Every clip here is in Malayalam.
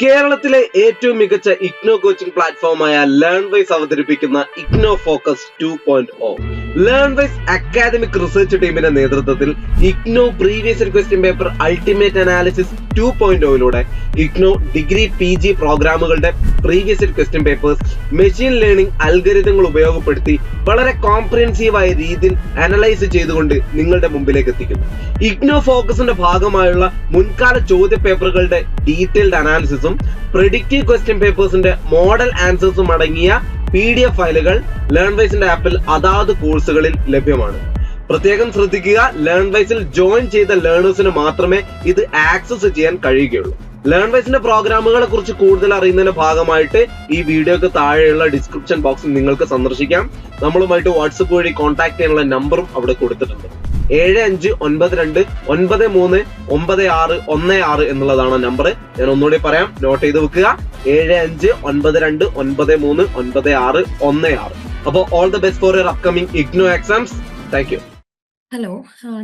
കേരളത്തിലെ ഏറ്റവും മികച്ച ഇഗ്നോ കോച്ചിംഗ് പ്ലാറ്റ്ഫോമായ ലേൺ വൈസ് അവതരിപ്പിക്കുന്ന IGNOU focus two point O Learnwise academic research ടീമിന്റെ നേതൃത്വത്തിൽ IGNOU previous question paper ultimate analysis two point ഒയിലൂടെ IGNOU degree P G പ്രോഗ്രാമുകളുടെ previous question papers machine learning അൽഗരിതങ്ങൾ ഉപയോഗപ്പെടുത്തി വളരെ കോംപ്രിഹെൻസീവായ രീതിയിൽ അനലൈസ് ചെയ്തുകൊണ്ട് നിങ്ങളുടെ മുമ്പിലേക്ക് എത്തിക്കുന്നു. ഇഗ്നോ ഫോക്കസിന്റെ ഭാഗമായുള്ള മുൻകാല ചോദ്യ പേപ്പറുകളുടെ ഡീറ്റെയിൽഡ് അനാലിസിസും പ്രിഡിക്റ്റീവ് ക്വസ്റ്റ്യൻ പേപ്പേഴ്സിന്റെ മോഡൽ ആൻസേഴ്സും അടങ്ങിയ പി ഡി എഫ് ഫയലുകൾ ലേൺ വൈസിന്റെ ആപ്പിൽ അതാത് കോഴ്സുകളിൽ ലഭ്യമാണ്. പ്രത്യേകം ശ്രദ്ധിക്കുക ലേൺ വൈസിൽ ജോയിൻ ചെയ്ത ലേണേഴ്സിന് മാത്രമേ ഇത് ആക്സസ് ചെയ്യാൻ കഴിയുകയുള്ളൂ. ലേൺ വൈസിന്റെ പ്രോഗ്രാമുകളെ കുറിച്ച് കൂടുതൽ അറിയുന്നതിന്റെ ഭാഗമായിട്ട് ഈ വീഡിയോക്ക് താഴെയുള്ള ഡിസ്ക്രിപ്ഷൻ ബോക്സിൽ നിങ്ങൾക്ക് സന്ദർശിക്കാം. നമ്മളുമായിട്ട് വാട്സപ്പ് വഴി കോൺടാക്ട് ചെയ്യാനുള്ള നമ്പറും അവിടെ കൊടുത്തിട്ടുണ്ട്. ഏഴ് അഞ്ച് ഒൻപത് രണ്ട് ഒൻപത് മൂന്ന് ഒമ്പത് ആറ് ഒന്ന് ആറ് എന്നുള്ളതാണ് നമ്പർ ഞാൻ ഒന്നുകൂടി പറയാം. നോട്ട് ചെയ്ത് വെക്കുക. ഏഴ് അഞ്ച് ഒൻപത് രണ്ട് ഒൻപത് മൂന്ന് ഒൻപത് ആറ് ഒന്ന് ആറ്. അപ്പോൾ all the best for your upcoming IGNOU exams thank you hello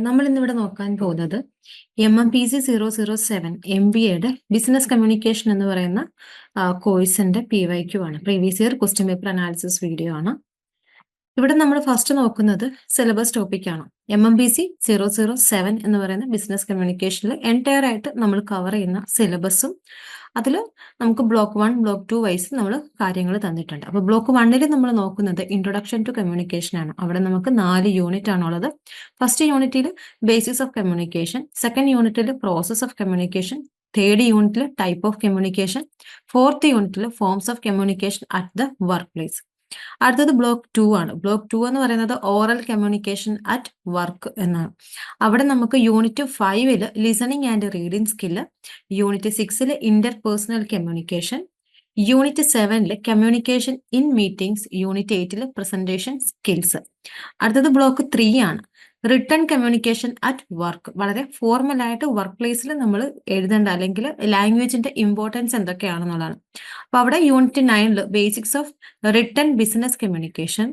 നമ്മൾ ഇന്നിവിടെ നോക്കാൻ പോകുന്നത് M M P C zero zero seven M B എയുടെ ബിസിനസ് കമ്മ്യൂണിക്കേഷൻ എന്ന് പറയുന്ന കോഴ്സിന്റെ പി വൈ ക്യു ആണ്. Previous year question paper analysis video ആണ്. ഇവിടെ നമ്മൾ ഫസ്റ്റ് നോക്കുന്നത് സിലബസ് ടോപ്പിക് ആണ്. M M B C zero zero seven എന്ന് പറയുന്ന ബിസിനസ് കമ്മ്യൂണിക്കേഷനിൽ എന്റയർ ആയിട്ട് നമ്മൾ കവർ ചെയ്യുന്ന സിലബസും അതിൽ നമുക്ക് block one block two wise നമ്മൾ കാര്യങ്ങൾ തന്നിട്ടുണ്ട്. അപ്പോൾ ബ്ലോക്ക് വണ്ണിൽ നമ്മൾ നോക്കുന്നത് ഇൻട്രൊഡക്ഷൻ ടു കമ്മ്യൂണിക്കേഷൻ ആണ്. അവിടെ നമുക്ക് നാല് യൂണിറ്റ് ആണുള്ളത്. ഫസ്റ്റ് യൂണിറ്റിൽ ബേസിസ് ഓഫ് കമ്മ്യൂണിക്കേഷൻ സെക്കൻഡ് യൂണിറ്റിൽ പ്രോസസ് ഓഫ് കമ്മ്യൂണിക്കേഷൻ തേർഡ് യൂണിറ്റിൽ ടൈപ്പ് ഓഫ് കമ്മ്യൂണിക്കേഷൻ ഫോർത്ത് യൂണിറ്റിൽ forms of communication at the workplace അടുത്തത് ബ്ലോക്ക് ടു ആണ്. ബ്ലോക്ക് ടു എന്ന് പറയുന്നത് ഓറൽ കമ്മ്യൂണിക്കേഷൻ അറ്റ് വർക്ക് എന്നാണ്. അവിടെ നമുക്ക് യൂണിറ്റ് ഫൈവിൽ listening and reading skill unit സിക്സിൽ ഇന്റർ പേഴ്സണൽ കമ്മ്യൂണിക്കേഷൻ യൂണിറ്റ് സെവനിൽ കമ്മ്യൂണിക്കേഷൻ ഇൻ മീറ്റിംഗ്സ് യൂണിറ്റ് എയ്റ്റിൽ പ്രസന്റേഷൻ സ്കിൽസ് അടുത്തത് ബ്ലോക്ക് ത്രീ ആണ്. റിട്ടേൺ കമ്മ്യൂണിക്കേഷൻ അറ്റ് വർക്ക് വളരെ ഫോർമൽ ആയിട്ട് വർക്ക് പ്ലേസിൽ നമ്മൾ എഴുതേണ്ട അല്ലെങ്കിൽ ലാംഗ്വേജിന്റെ ഇമ്പോർട്ടൻസ് എന്തൊക്കെയാണെന്നുള്ളതാണ്. അപ്പൊ അവിടെ unit നയനിൽ basics of written business communication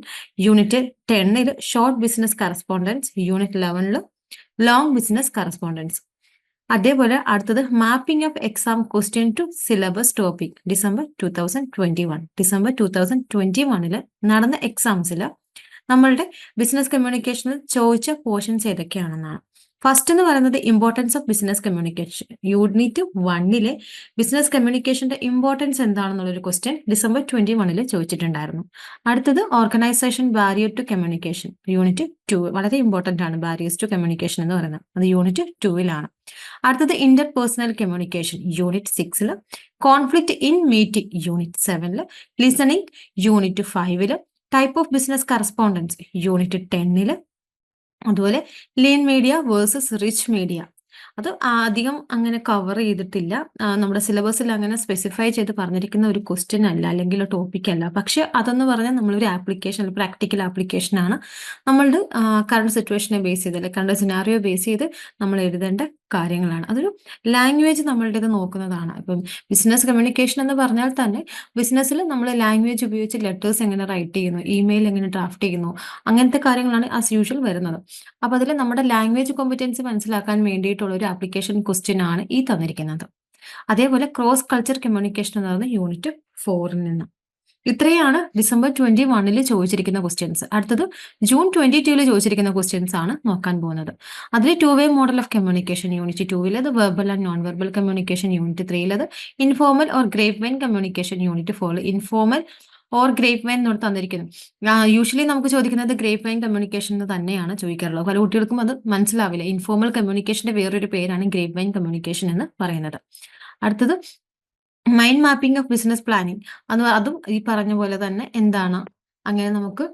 unit ടെന്നിൽ short business correspondence unit ലെവനിൽ ലോങ് ബിസിനസ് കറസ്പോണ്ടൻസ് അതേപോലെ അടുത്തത് mapping of exam question to syllabus topic December two thousand twenty one December two thousand twenty വണ്ണിൽ നടന്ന എക്സാംസിൽ നമ്മളുടെ ബിസിനസ് കമ്മ്യൂണിക്കേഷനിൽ ചോദിച്ച പോർഷൻസ് ഏതൊക്കെയാണെന്നാണ്. ഫസ്റ്റ് എന്ന് പറയുന്നത് importance of business communication unit വണ്ണിലെ ബിസിനസ് കമ്മ്യൂണിക്കേഷന്റെ ഇമ്പോർട്ടൻസ് എന്താണെന്നുള്ളൊരു ക്വസ്റ്റ്യൻ ഡിസംബർ ട്വന്റി വണ്ണിൽ ചോദിച്ചിട്ടുണ്ടായിരുന്നു. അടുത്തത് organisation barrier to communication unit two വളരെ ഇമ്പോർട്ടന്റ് ആണ് ബാരിയേഴ്സ് ടു കമ്മ്യൂണിക്കേഷൻ എന്ന് പറയുന്നത്. അത് യൂണിറ്റ് ടുവിലാണ് അടുത്തത് ഇന്റർ പേഴ്സണൽ കമ്മ്യൂണിക്കേഷൻ യൂണിറ്റ് സിക്സിൽ കോൺഫ്ലിക്റ്റ് ഇൻ മീറ്റിംഗ് യൂണിറ്റ് സെവനിൽ ലിസണിംഗ് യൂണിറ്റ് ഫൈവിൽ type of business correspondence unit ടെന്നിൽ അതുപോലെ lean media versus rich media അത് അധികം അങ്ങനെ കവർ ചെയ്തിട്ടില്ല. നമ്മുടെ സിലബസിൽ അങ്ങനെ സ്പെസിഫൈ ചെയ്ത് പറഞ്ഞിരിക്കുന്ന ഒരു ക്വസ്റ്റ്യൻ അല്ല അല്ലെങ്കിൽ ടോപ്പിക് അല്ല. പക്ഷെ അതെന്ന് പറഞ്ഞാൽ നമ്മളൊരു ആപ്ലിക്കേഷൻ പ്രാക്ടിക്കൽ ആപ്ലിക്കേഷൻ ആണ്. നമ്മളുടെ കറണ്ട് സിറ്റുവേഷനെ ബേസ് ചെയ്ത് അല്ലെങ്കിൽ കറണ്ട് സിനാറിയോ ബേസ് ചെയ്ത് നമ്മൾ എഴുതേണ്ട കാര്യങ്ങളാണ്. അതൊരു ലാംഗ്വേജ് നമ്മളുടേത് നോക്കുന്നതാണ്. ഇപ്പം ബിസിനസ് കമ്മ്യൂണിക്കേഷൻ എന്ന് പറഞ്ഞാൽ തന്നെ ബിസിനസ്സിൽ നമ്മൾ ലാംഗ്വേജ് ഉപയോഗിച്ച് ലെറ്റേഴ്സ് എങ്ങനെ റൈറ്റ് ചെയ്യുന്നു ഇമെയിൽ എങ്ങനെ ഡ്രാഫ്റ്റ് ചെയ്യുന്നു അങ്ങനത്തെ കാര്യങ്ങളാണ് ആസ് യൂഷ്വൽ വരുന്നത്. അപ്പോൾ അതിൽ നമ്മുടെ ലാംഗ്വേജ് കോമ്പിറ്റൻസി മനസ്സിലാക്കാൻ വേണ്ടിയിട്ടുള്ള ഒരു ആപ്ലിക്കേഷൻ ക്വസ്റ്റ്യൻ ആണ് ഈ തന്നിരിക്കുന്നത്. അതേപോലെ ക്രോസ് കൾച്ചർ കമ്മ്യൂണിക്കേഷൻ എന്ന് പറയുന്ന യൂണിറ്റ് ഫോറിൽ നിന്ന്. ഇത്രയാണ് ഡിസംബർ ട്വന്റി വണ്ണിൽ ചോദിച്ചിരിക്കുന്ന ക്വസ്റ്റ്യൻസ് അടുത്തത് ജൂൺ ട്വന്റി ടൂവിൽ ചോദിച്ചിരിക്കുന്ന ക്വസ്റ്റ്യൻസ് ആണ് നോക്കാൻ പോകുന്നത്. അതിൽ two way model of communication unit ടൂവിൽ അത് verbal and non verbal communication unit ത്രീയിൽ അത് informal or grapevine communication unit four informal or grapevine എന്നോട് തന്നിരിക്കുന്നു. യൂഷ്വലി നമുക്ക് ചോദിക്കുന്നത് ഗ്രേപ്പ് വൈൻ കമ്മ്യൂണിക്കേഷൻ തന്നെയാണ് ചോദിക്കാറുള്ളത്. പല കുട്ടികൾക്കും അത് മനസ്സിലാവില്ല. ഇൻഫോർമൽ കമ്മ്യൂണിക്കേഷന്റെ വേറൊരു പേരാണ് ഗ്രേപ്പ് വൈൻ കമ്മ്യൂണിക്കേഷൻ എന്ന് പറയുന്നത്. അടുത്തത് mind mapping of business planning അത് അതും ഈ പറഞ്ഞ പോലെ തന്നെ എന്താണ്? അങ്ങനെ നമുക്ക്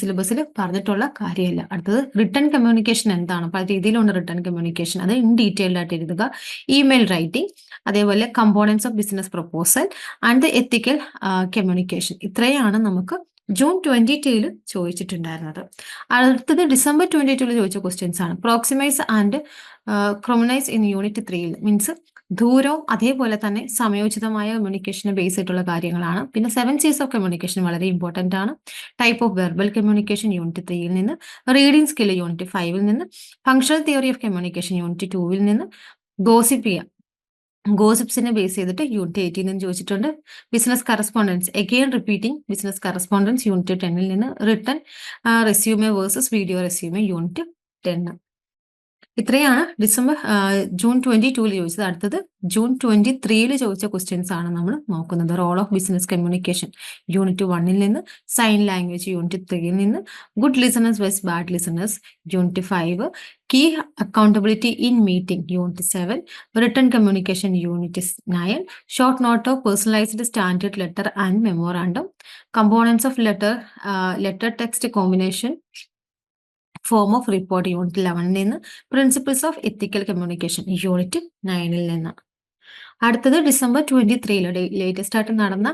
സിലബസിൽ പറഞ്ഞിട്ടുള്ള കാര്യമല്ല. അടുത്തത് റിട്ടേൺ കമ്മ്യൂണിക്കേഷൻ എന്താണ്? പല രീതിയിലുണ്ട് റിട്ടേൺ കമ്മ്യൂണിക്കേഷൻ അത് ഇൻ ഡീറ്റെയിൽഡ് ആയിട്ട് എഴുതുക. ഇമെയിൽ റൈറ്റിംഗ് അതേപോലെ components of business proposal and ethical communication ഇത്രയാണ് നമുക്ക് ജൂൺ ട്വന്റി ടൂയിൽ ചോദിച്ചിട്ടുണ്ടായിരുന്നത്. അടുത്തത് ഡിസംബർ ട്വന്റി ടൂയിൽ ചോദിച്ച ക്വസ്റ്റ്യൻസ് ആണ്. Proxemics and chronemics in unit ത്രീയിൽ മീൻസ് ദൂരവും അതേപോലെ തന്നെ സമയോചിതമായ കമ്മ്യൂണിക്കേഷനെ ബേസ് ആയിട്ടുള്ള കാര്യങ്ങളാണ്. പിന്നെ സെവൻ സീസ് ഓഫ് കമ്മ്യൂണിക്കേഷൻ വളരെ ഇമ്പോർട്ടന്റ് ആണ്. Type of verbal communication unit ത്രീയിൽ നിന്ന്. റീഡിംഗ് സ്കിൽ യൂണിറ്റ് ഫൈവിൽ നിന്ന്. Functional theory of communication unit ടൂവിൽ നിന്ന്. ഗോസിപ്പിയ ഗോസിപ്സിനെ ബേസ് ചെയ്തിട്ട് യൂണിറ്റ് എയ്റ്റീൻ നിന്ന് ചോദിച്ചിട്ടുണ്ട്. Business correspondence again repeating business correspondence unit ടെന്നിൽ നിന്ന്. Written resume versus video resume unit ten ഇത്രയാണ്. ഡിസംബർ ജൂൺ ട്വന്റി ടൂവിൽ ചോദിച്ചത്. അടുത്തത് ജൂൺ ട്വന്റി ത്രീയിൽ ചോദിച്ച ക്വസ്റ്റ്യൻസ് ആണ് നമ്മൾ നോക്കുന്നത്. Role of business communication unit വണ്ണിൽ നിന്ന് സൈൻ ലാംഗ്വേജ് യൂണിറ്റ് ത്രീയിൽ നിന്ന് good listeners versus bad listeners unit five key accountability in meeting unit seven written communication unit nine short note of personalised standard letter and memorandum components of letter letter text combination form of report unit ലെവനിൽ നിന്ന് principles of ethical communication unit നയനിൽ നിന്ന്. അടുത്തത് ഡിസംബർ ട്വന്റി ത്രീയിൽ ലേറ്റസ്റ്റ് ആയിട്ട് നടന്ന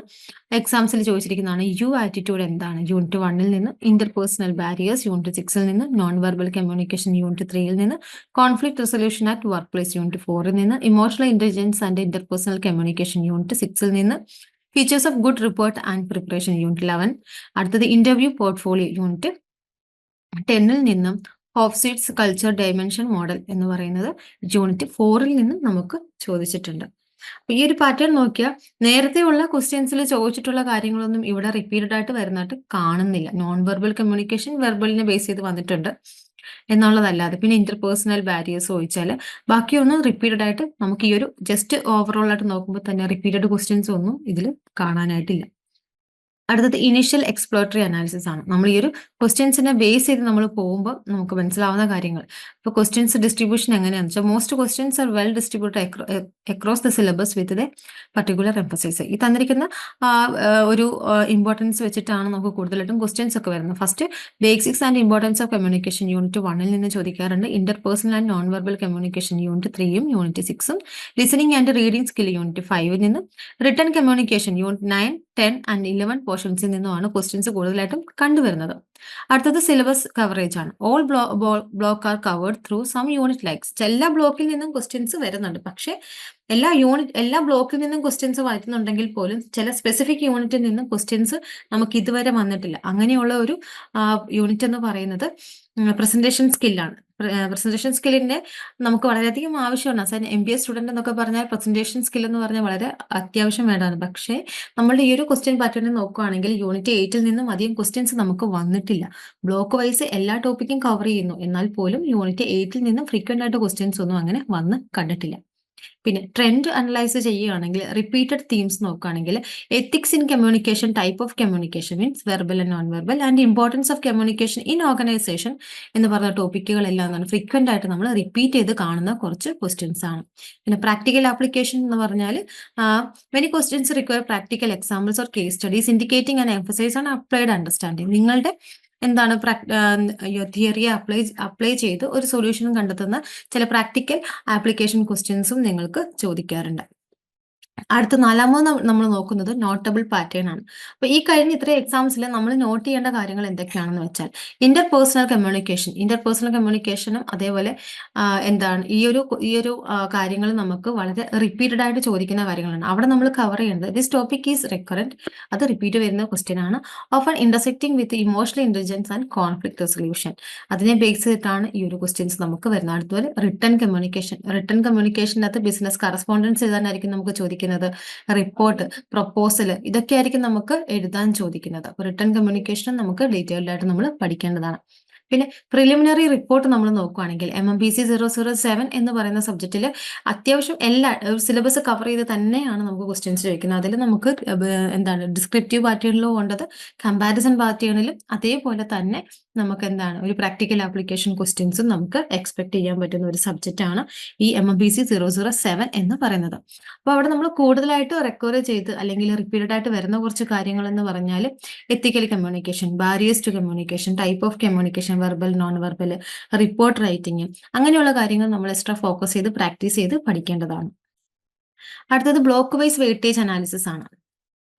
എക്സാംസിൽ ചോദിച്ചിരിക്കുന്നതാണ് യു ആറ്റിറ്റ്യൂഡ് എന്താണ്? യൂണിറ്റ് വണ്ണിൽ നിന്ന് ഇന്റർപേഴ്സണൽ ബാരിയേഴ്സ് യൂണിറ്റ് സിക്സിൽ നിന്ന് നോൺ വെർബൽ കമ്മ്യൂണിക്കേഷൻ യൂണിറ്റ് ത്രീയിൽ നിന്ന് conflict resolution at workplace unit ഫോറിൽ നിന്ന് emotional intelligence and interpersonal communication unit സിക്സിൽ നിന്ന് features of good report and preparation unit eleven അടുത്തത് ഇന്റർവ്യൂ പോർട്ട്ഫോളിയോ യൂണിറ്റ് ടെന്നിൽ നിന്നും ഹോഫ്സൈഡ്സ് കൾച്ചർ ഡയമെൻഷൻ മോഡൽ എന്ന് പറയുന്നത് യൂണിറ്റ് ഫോറിൽ നിന്നും നമുക്ക് ചോദിച്ചിട്ടുണ്ട്. അപ്പൊ ഈ ഒരു പാറ്റേൺ നോക്കിയാൽ നേരത്തെ ഉള്ള ക്വസ്റ്റ്യൻസിൽ ചോദിച്ചിട്ടുള്ള കാര്യങ്ങളൊന്നും ഇവിടെ റിപ്പീറ്റഡ് ആയിട്ട് വരുന്നതായിട്ട് കാണുന്നില്ല. നോൺ വെർബൽ കമ്മ്യൂണിക്കേഷൻ വെർബലിനെ ബേസ് ചെയ്ത് വന്നിട്ടുണ്ട് എന്നുള്ളതല്ലാതെ. പിന്നെ ഇന്റർപേഴ്സണൽ ബാരിയേഴ്സ് ചോദിച്ചാൽ ബാക്കിയൊന്നും റിപ്പീറ്റഡ് ആയിട്ട് നമുക്ക് ഈ ഒരു ജസ്റ്റ് ഓവറോൾ ആയിട്ട് നോക്കുമ്പോൾ തന്നെ റിപ്പീറ്റഡ് ക്വസ്റ്റ്യൻസ് ഒന്നും ഇതിൽ കാണാനായിട്ടില്ല. അടുത്തത് ഇനിഷ്യൽ എക്സ്പ്ലോറട്ടറി അനാലിസിസ് ആണ്. നമ്മൾ ഈ ഒരു ക്വസ്റ്റ്യൻസിനെ ബേസ് ചെയ്ത് നമ്മൾ പോകുമ്പോൾ നമുക്ക് മനസ്സിലാവുന്ന കാര്യങ്ങൾ. ഇപ്പോൾ ക്വസ്റ്റ്യൻസ് ഡിസ്ട്രിബ്യൂഷൻ എങ്ങനെയാണെന്ന് വെച്ചാൽ most questions are well distributed across the syllabus with the particular emphasise ഈ തന്നിരിക്കുന്ന ഒരു ഇമ്പോർട്ടൻസ് വെച്ചിട്ടാണ് നമുക്ക് കൂടുതലായിട്ടും ക്വസ്റ്റ്യൻസ് ഒക്കെ വരുന്നത്. First basics and importance of communication unit വണ്ണിൽ നിന്ന് ചോദിക്കാറുണ്ട്. Interpersonal and non verbal communication unit ത്രീയും യൂണിറ്റ് സിക്സും listening and reading skill unit ഫൈവിൽ നിന്ന് written communication unit nine ten and eleven പോർഷൻസിൽ നിന്നുമാണ് ക്വസ്റ്റ്യൻസ് കൂടുതലായിട്ടും കണ്ടുവരുന്നത്. അടുത്തത് സിലബസ് കവറേജ് ആണ്. All block are covered through some unit likes എല്ലാ ബ്ലോക്കിൽ നിന്നും ക്വസ്റ്റ്യൻസ് വരുന്നുണ്ട്. പക്ഷേ എല്ലാ യൂണിറ്റ് എല്ലാ ബ്ലോക്കിൽ നിന്നും ക്വസ്റ്റ്യൻസ് വായിക്കുന്നുണ്ടെങ്കിൽ പോലും ചില സ്പെസിഫിക് യൂണിറ്റിൽ നിന്നും ക്വസ്റ്റ്യൻസ് നമുക്ക് ഇതുവരെ വന്നിട്ടില്ല. അങ്ങനെയുള്ള ഒരു യൂണിറ്റ് എന്ന് പറയുന്നത് പ്രസന്റേഷൻ സ്കില്ലാണ് പ്രസന്റേഷൻ സ്കില്ലിന്റെ നമുക്ക് വളരെയധികം ആവശ്യമാണ്. Sir M B S student എന്നൊക്കെ പറഞ്ഞാൽ പ്രസന്റേഷൻ സ്കിൽ എന്ന് പറഞ്ഞാൽ വളരെ അത്യാവശ്യം വേണ്ടതാണ്. പക്ഷേ നമ്മളുടെ ഈ ഒരു ക്വസ്റ്റ്യൻ പാറ്റേണിൽ നോക്കുകയാണെങ്കിൽ യൂണിറ്റ് എയ്റ്റിൽ നിന്നും അധികം ക്വസ്റ്റ്യൻസ് നമുക്ക് വന്നിട്ടില്ല. ബ്ലോക്ക് വൈസ് എല്ലാ ടോപ്പിക്കും കവർ ചെയ്യുന്നു. എന്നാൽ പോലും യൂണിറ്റ് എയ്റ്റിൽ നിന്നും ഫ്രീക്വന്റ് ആയിട്ട് ക്വസ്റ്റ്യൻസ് ഒന്നും അങ്ങനെ വന്ന് കണ്ടിട്ടില്ല. പിന്നെ ട്രെൻഡ് അനലൈസ് ചെയ്യുകയാണെങ്കിൽ റിപ്പീറ്റഡ് തീംസ് നോക്കുകയാണെങ്കിൽ ethics in communication type of communication means verbal and non verbal and importance of communication in organisation എന്ന് പറഞ്ഞ ടോപ്പിക്കുകളെല്ലാം എന്താണ് ഫ്രീക്വന്റ് ആയിട്ട് നമ്മൾ റിപ്പീറ്റ് ചെയ്ത് കാണുന്ന കുറച്ച് ക്വസ്റ്റ്യൻസ് ആണ്. പിന്നെ പ്രാക്ടിക്കൽ ആപ്ലിക്കേഷൻ എന്ന് പറഞ്ഞാൽ many questions require practical examples or case studies indicating and emphasise ആണ് അപ്ലൈഡ് അണ്ടർസ്റ്റാൻഡിങ് നിങ്ങളുടെ എന്താണ് തിയറിയെ അപ്ലൈ അപ്ലൈ ചെയ്ത് ഒരു സൊല്യൂഷൻ കണ്ടെത്തുന്ന ചില പ്രാക്ടിക്കൽ ആപ്ലിക്കേഷൻ ക്വസ്റ്റ്യൻസും നിങ്ങൾക്ക് ചോദിക്കാറുണ്ട്. അടുത്ത നാലാമത് നമ്മൾ നോക്കുന്നത് നോട്ടബിൾ പാറ്റേൺ ആണ്. അപ്പൊ ഈ കഴിഞ്ഞ ഇത്ര എക്സാംസിൽ നമ്മൾ നോട്ട് ചെയ്യേണ്ട കാര്യങ്ങൾ എന്തൊക്കെയാണെന്ന് വെച്ചാൽ ഇന്റർപേഴ്സണൽ കമ്മ്യൂണിക്കേഷൻ ഇന്റർപേഴ്സണൽ കമ്മ്യൂണിക്കേഷനും അതേപോലെ എന്താണ് ഈ ഒരു ഈ ഒരു കാര്യങ്ങൾ നമുക്ക് വളരെ റിപ്പീറ്റഡ് ആയിട്ട് ചോദിക്കുന്ന കാര്യങ്ങളാണ്. അവിടെ നമ്മൾ കവർ ചെയ്യുന്നത് ദിസ് ടോപ്പിക് ഈസ് റെക്കറന്റ് അത് റിപ്പീറ്റ് വരുന്ന ക്വസ്റ്റ്യൻ ആണ്. Often intersecting with emotional intelligence and conflict resolution അതിനെ ബേസ് ചെയ്തിട്ടാണ് ഈ ഒരു ക്വസ്റ്റ്യൻസ് നമുക്ക് വരുന്നത്. അടുത്തത് റിട്ടേൺ കമ്മ്യൂണിക്കേഷൻ റിട്ടേൺ കമ്മ്യൂണിക്കേഷനകത്ത് ബിസിനസ് കറസ്പോണ്ടൻസ് എഴുതാനായിരിക്കും നമുക്ക് ചോദിക്കുന്നത്. റിപ്പോർട്ട് പ്രപ്പോസൽ ഇതൊക്കെ ആയിരിക്കും നമുക്ക് എഴുതാൻ ചോദിക്കുന്നത്. റിട്ടേൺ കമ്മ്യൂണിക്കേഷൻ നമുക്ക് ഡീറ്റെയിൽഡ് ആയിട്ട് നമ്മൾ പഠിക്കേണ്ടതാണ്. പിന്നെ പ്രിലിമിനറി റിപ്പോർട്ട് നമ്മൾ നോക്കുകയാണെങ്കിൽ M M B C zero zero seven എന്ന് പറയുന്ന സബ്ജക്റ്റിൽ അത്യാവശ്യം എല്ലാ സിലബസ് കവർ ചെയ്ത് തന്നെയാണ് നമുക്ക് ക്വസ്റ്റ്യൻസ് ചോദിക്കുന്നത്. അതിൽ നമുക്ക് എന്താണ് ഡിസ്ക്രിപ്റ്റീവ് പാറ്റേണിലും ഉണ്ടത് കമ്പാരിസൺ പാറ്റേണിലും അതേപോലെ തന്നെ നമുക്ക് എന്താണ് ഒരു പ്രാക്ടിക്കൽ ആപ്ലിക്കേഷൻ ക്വസ്റ്റ്യൻസും നമുക്ക് എക്സ്പെക്ട് ചെയ്യാൻ പറ്റുന്ന ഒരു സബ്ജക്റ്റ് ആണ് ഈ M M B C zero zero seven എന്ന് പറയുന്നത്. അപ്പോൾ അവിടെ നമ്മൾ കൂടുതലായിട്ട് റെക്കവർ ചെയ്ത് അല്ലെങ്കിൽ റിപ്പീറ്റഡ് ആയിട്ട് വരുന്ന കുറച്ച് കാര്യങ്ങൾ എന്ന് പറഞ്ഞാൽ ethical communication barriers to communication type of communication verbal non verbal report writing അങ്ങനെയുള്ള കാര്യങ്ങൾ നമ്മൾ എക്സ്ട്രാ ഫോക്കസ് ചെയ്ത് പ്രാക്ടീസ് ചെയ്ത് പഠിക്കേണ്ടതാണ്. അടുത്തത് ബ്ലോക്ക് വൈസ് വെയിറ്റേജ് അനാലിസിസ് ആണ്.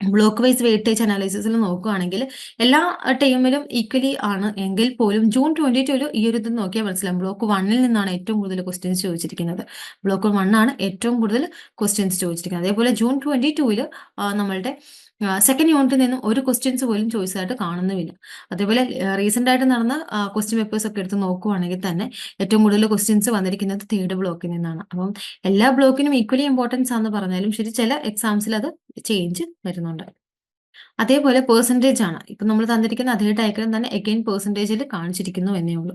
ബ്ലോക്ക് വൈസ് വെയിറ്റേജ് അനാലിസിസിൽ നോക്കുകയാണെങ്കിൽ എല്ലാ ടൈമിലും ഈക്വലി ആണ് എങ്കിൽ പോലും ജൂൺ ട്വന്റി ടുവിൽ ഈ ഒരു ഇത് നോക്കിയാൽ മനസ്സിലാവും. ബ്ലോക്ക് വണ്ണിൽ നിന്നാണ് ഏറ്റവും കൂടുതൽ ക്വസ്റ്റ്യൻസ് ചോദിച്ചിരിക്കുന്നത്. ബ്ലോക്ക് വണ്ണാണ് ഏറ്റവും കൂടുതൽ ക്വസ്റ്റ്യൻസ് ചോദിച്ചിരിക്കുന്നത്. അതേപോലെ ജൂൺ ട്വന്റി ടുവിൽ നമ്മളുടെ സെക്കൻഡ് യൂണിറ്റിൽ നിന്നും ഒരു ക്വസ്റ്റ്യൻസ് പോലും ചോയ്സ് ആയിട്ട് കാണുന്നുമില്ല. അതേപോലെ റീസെന്റ് ആയിട്ട് നടന്ന ക്വസ്റ്റ്യൻ പേപ്പേഴ്സ് ഒക്കെ എടുത്ത് നോക്കുവാണെങ്കിൽ തന്നെ ഏറ്റവും കൂടുതൽ ക്വസ്റ്റ്യൻസ് വന്നിരിക്കുന്നത് തേർഡ് ബ്ലോക്കിൽ നിന്നാണ്. അപ്പം എല്ലാ ബ്ലോക്കിനും ഈക്വലി ഇമ്പോർട്ടൻസ് ആണെന്ന് പറഞ്ഞാലും ശരി ചില എക്സാംസിൽ അത് ചേഞ്ച് വരുന്നുണ്ട്. അതേപോലെ പേഴ്സന്റേജ് ആണ്. ഇപ്പം നമ്മൾ തന്നിരിക്കുന്ന അതേ ഡയഗ്രം തന്നെ എഗെയിൻ പേഴ്സന്റേജിൽ കാണിച്ചിരിക്കുന്നു എന്നേ ഉള്ളൂ.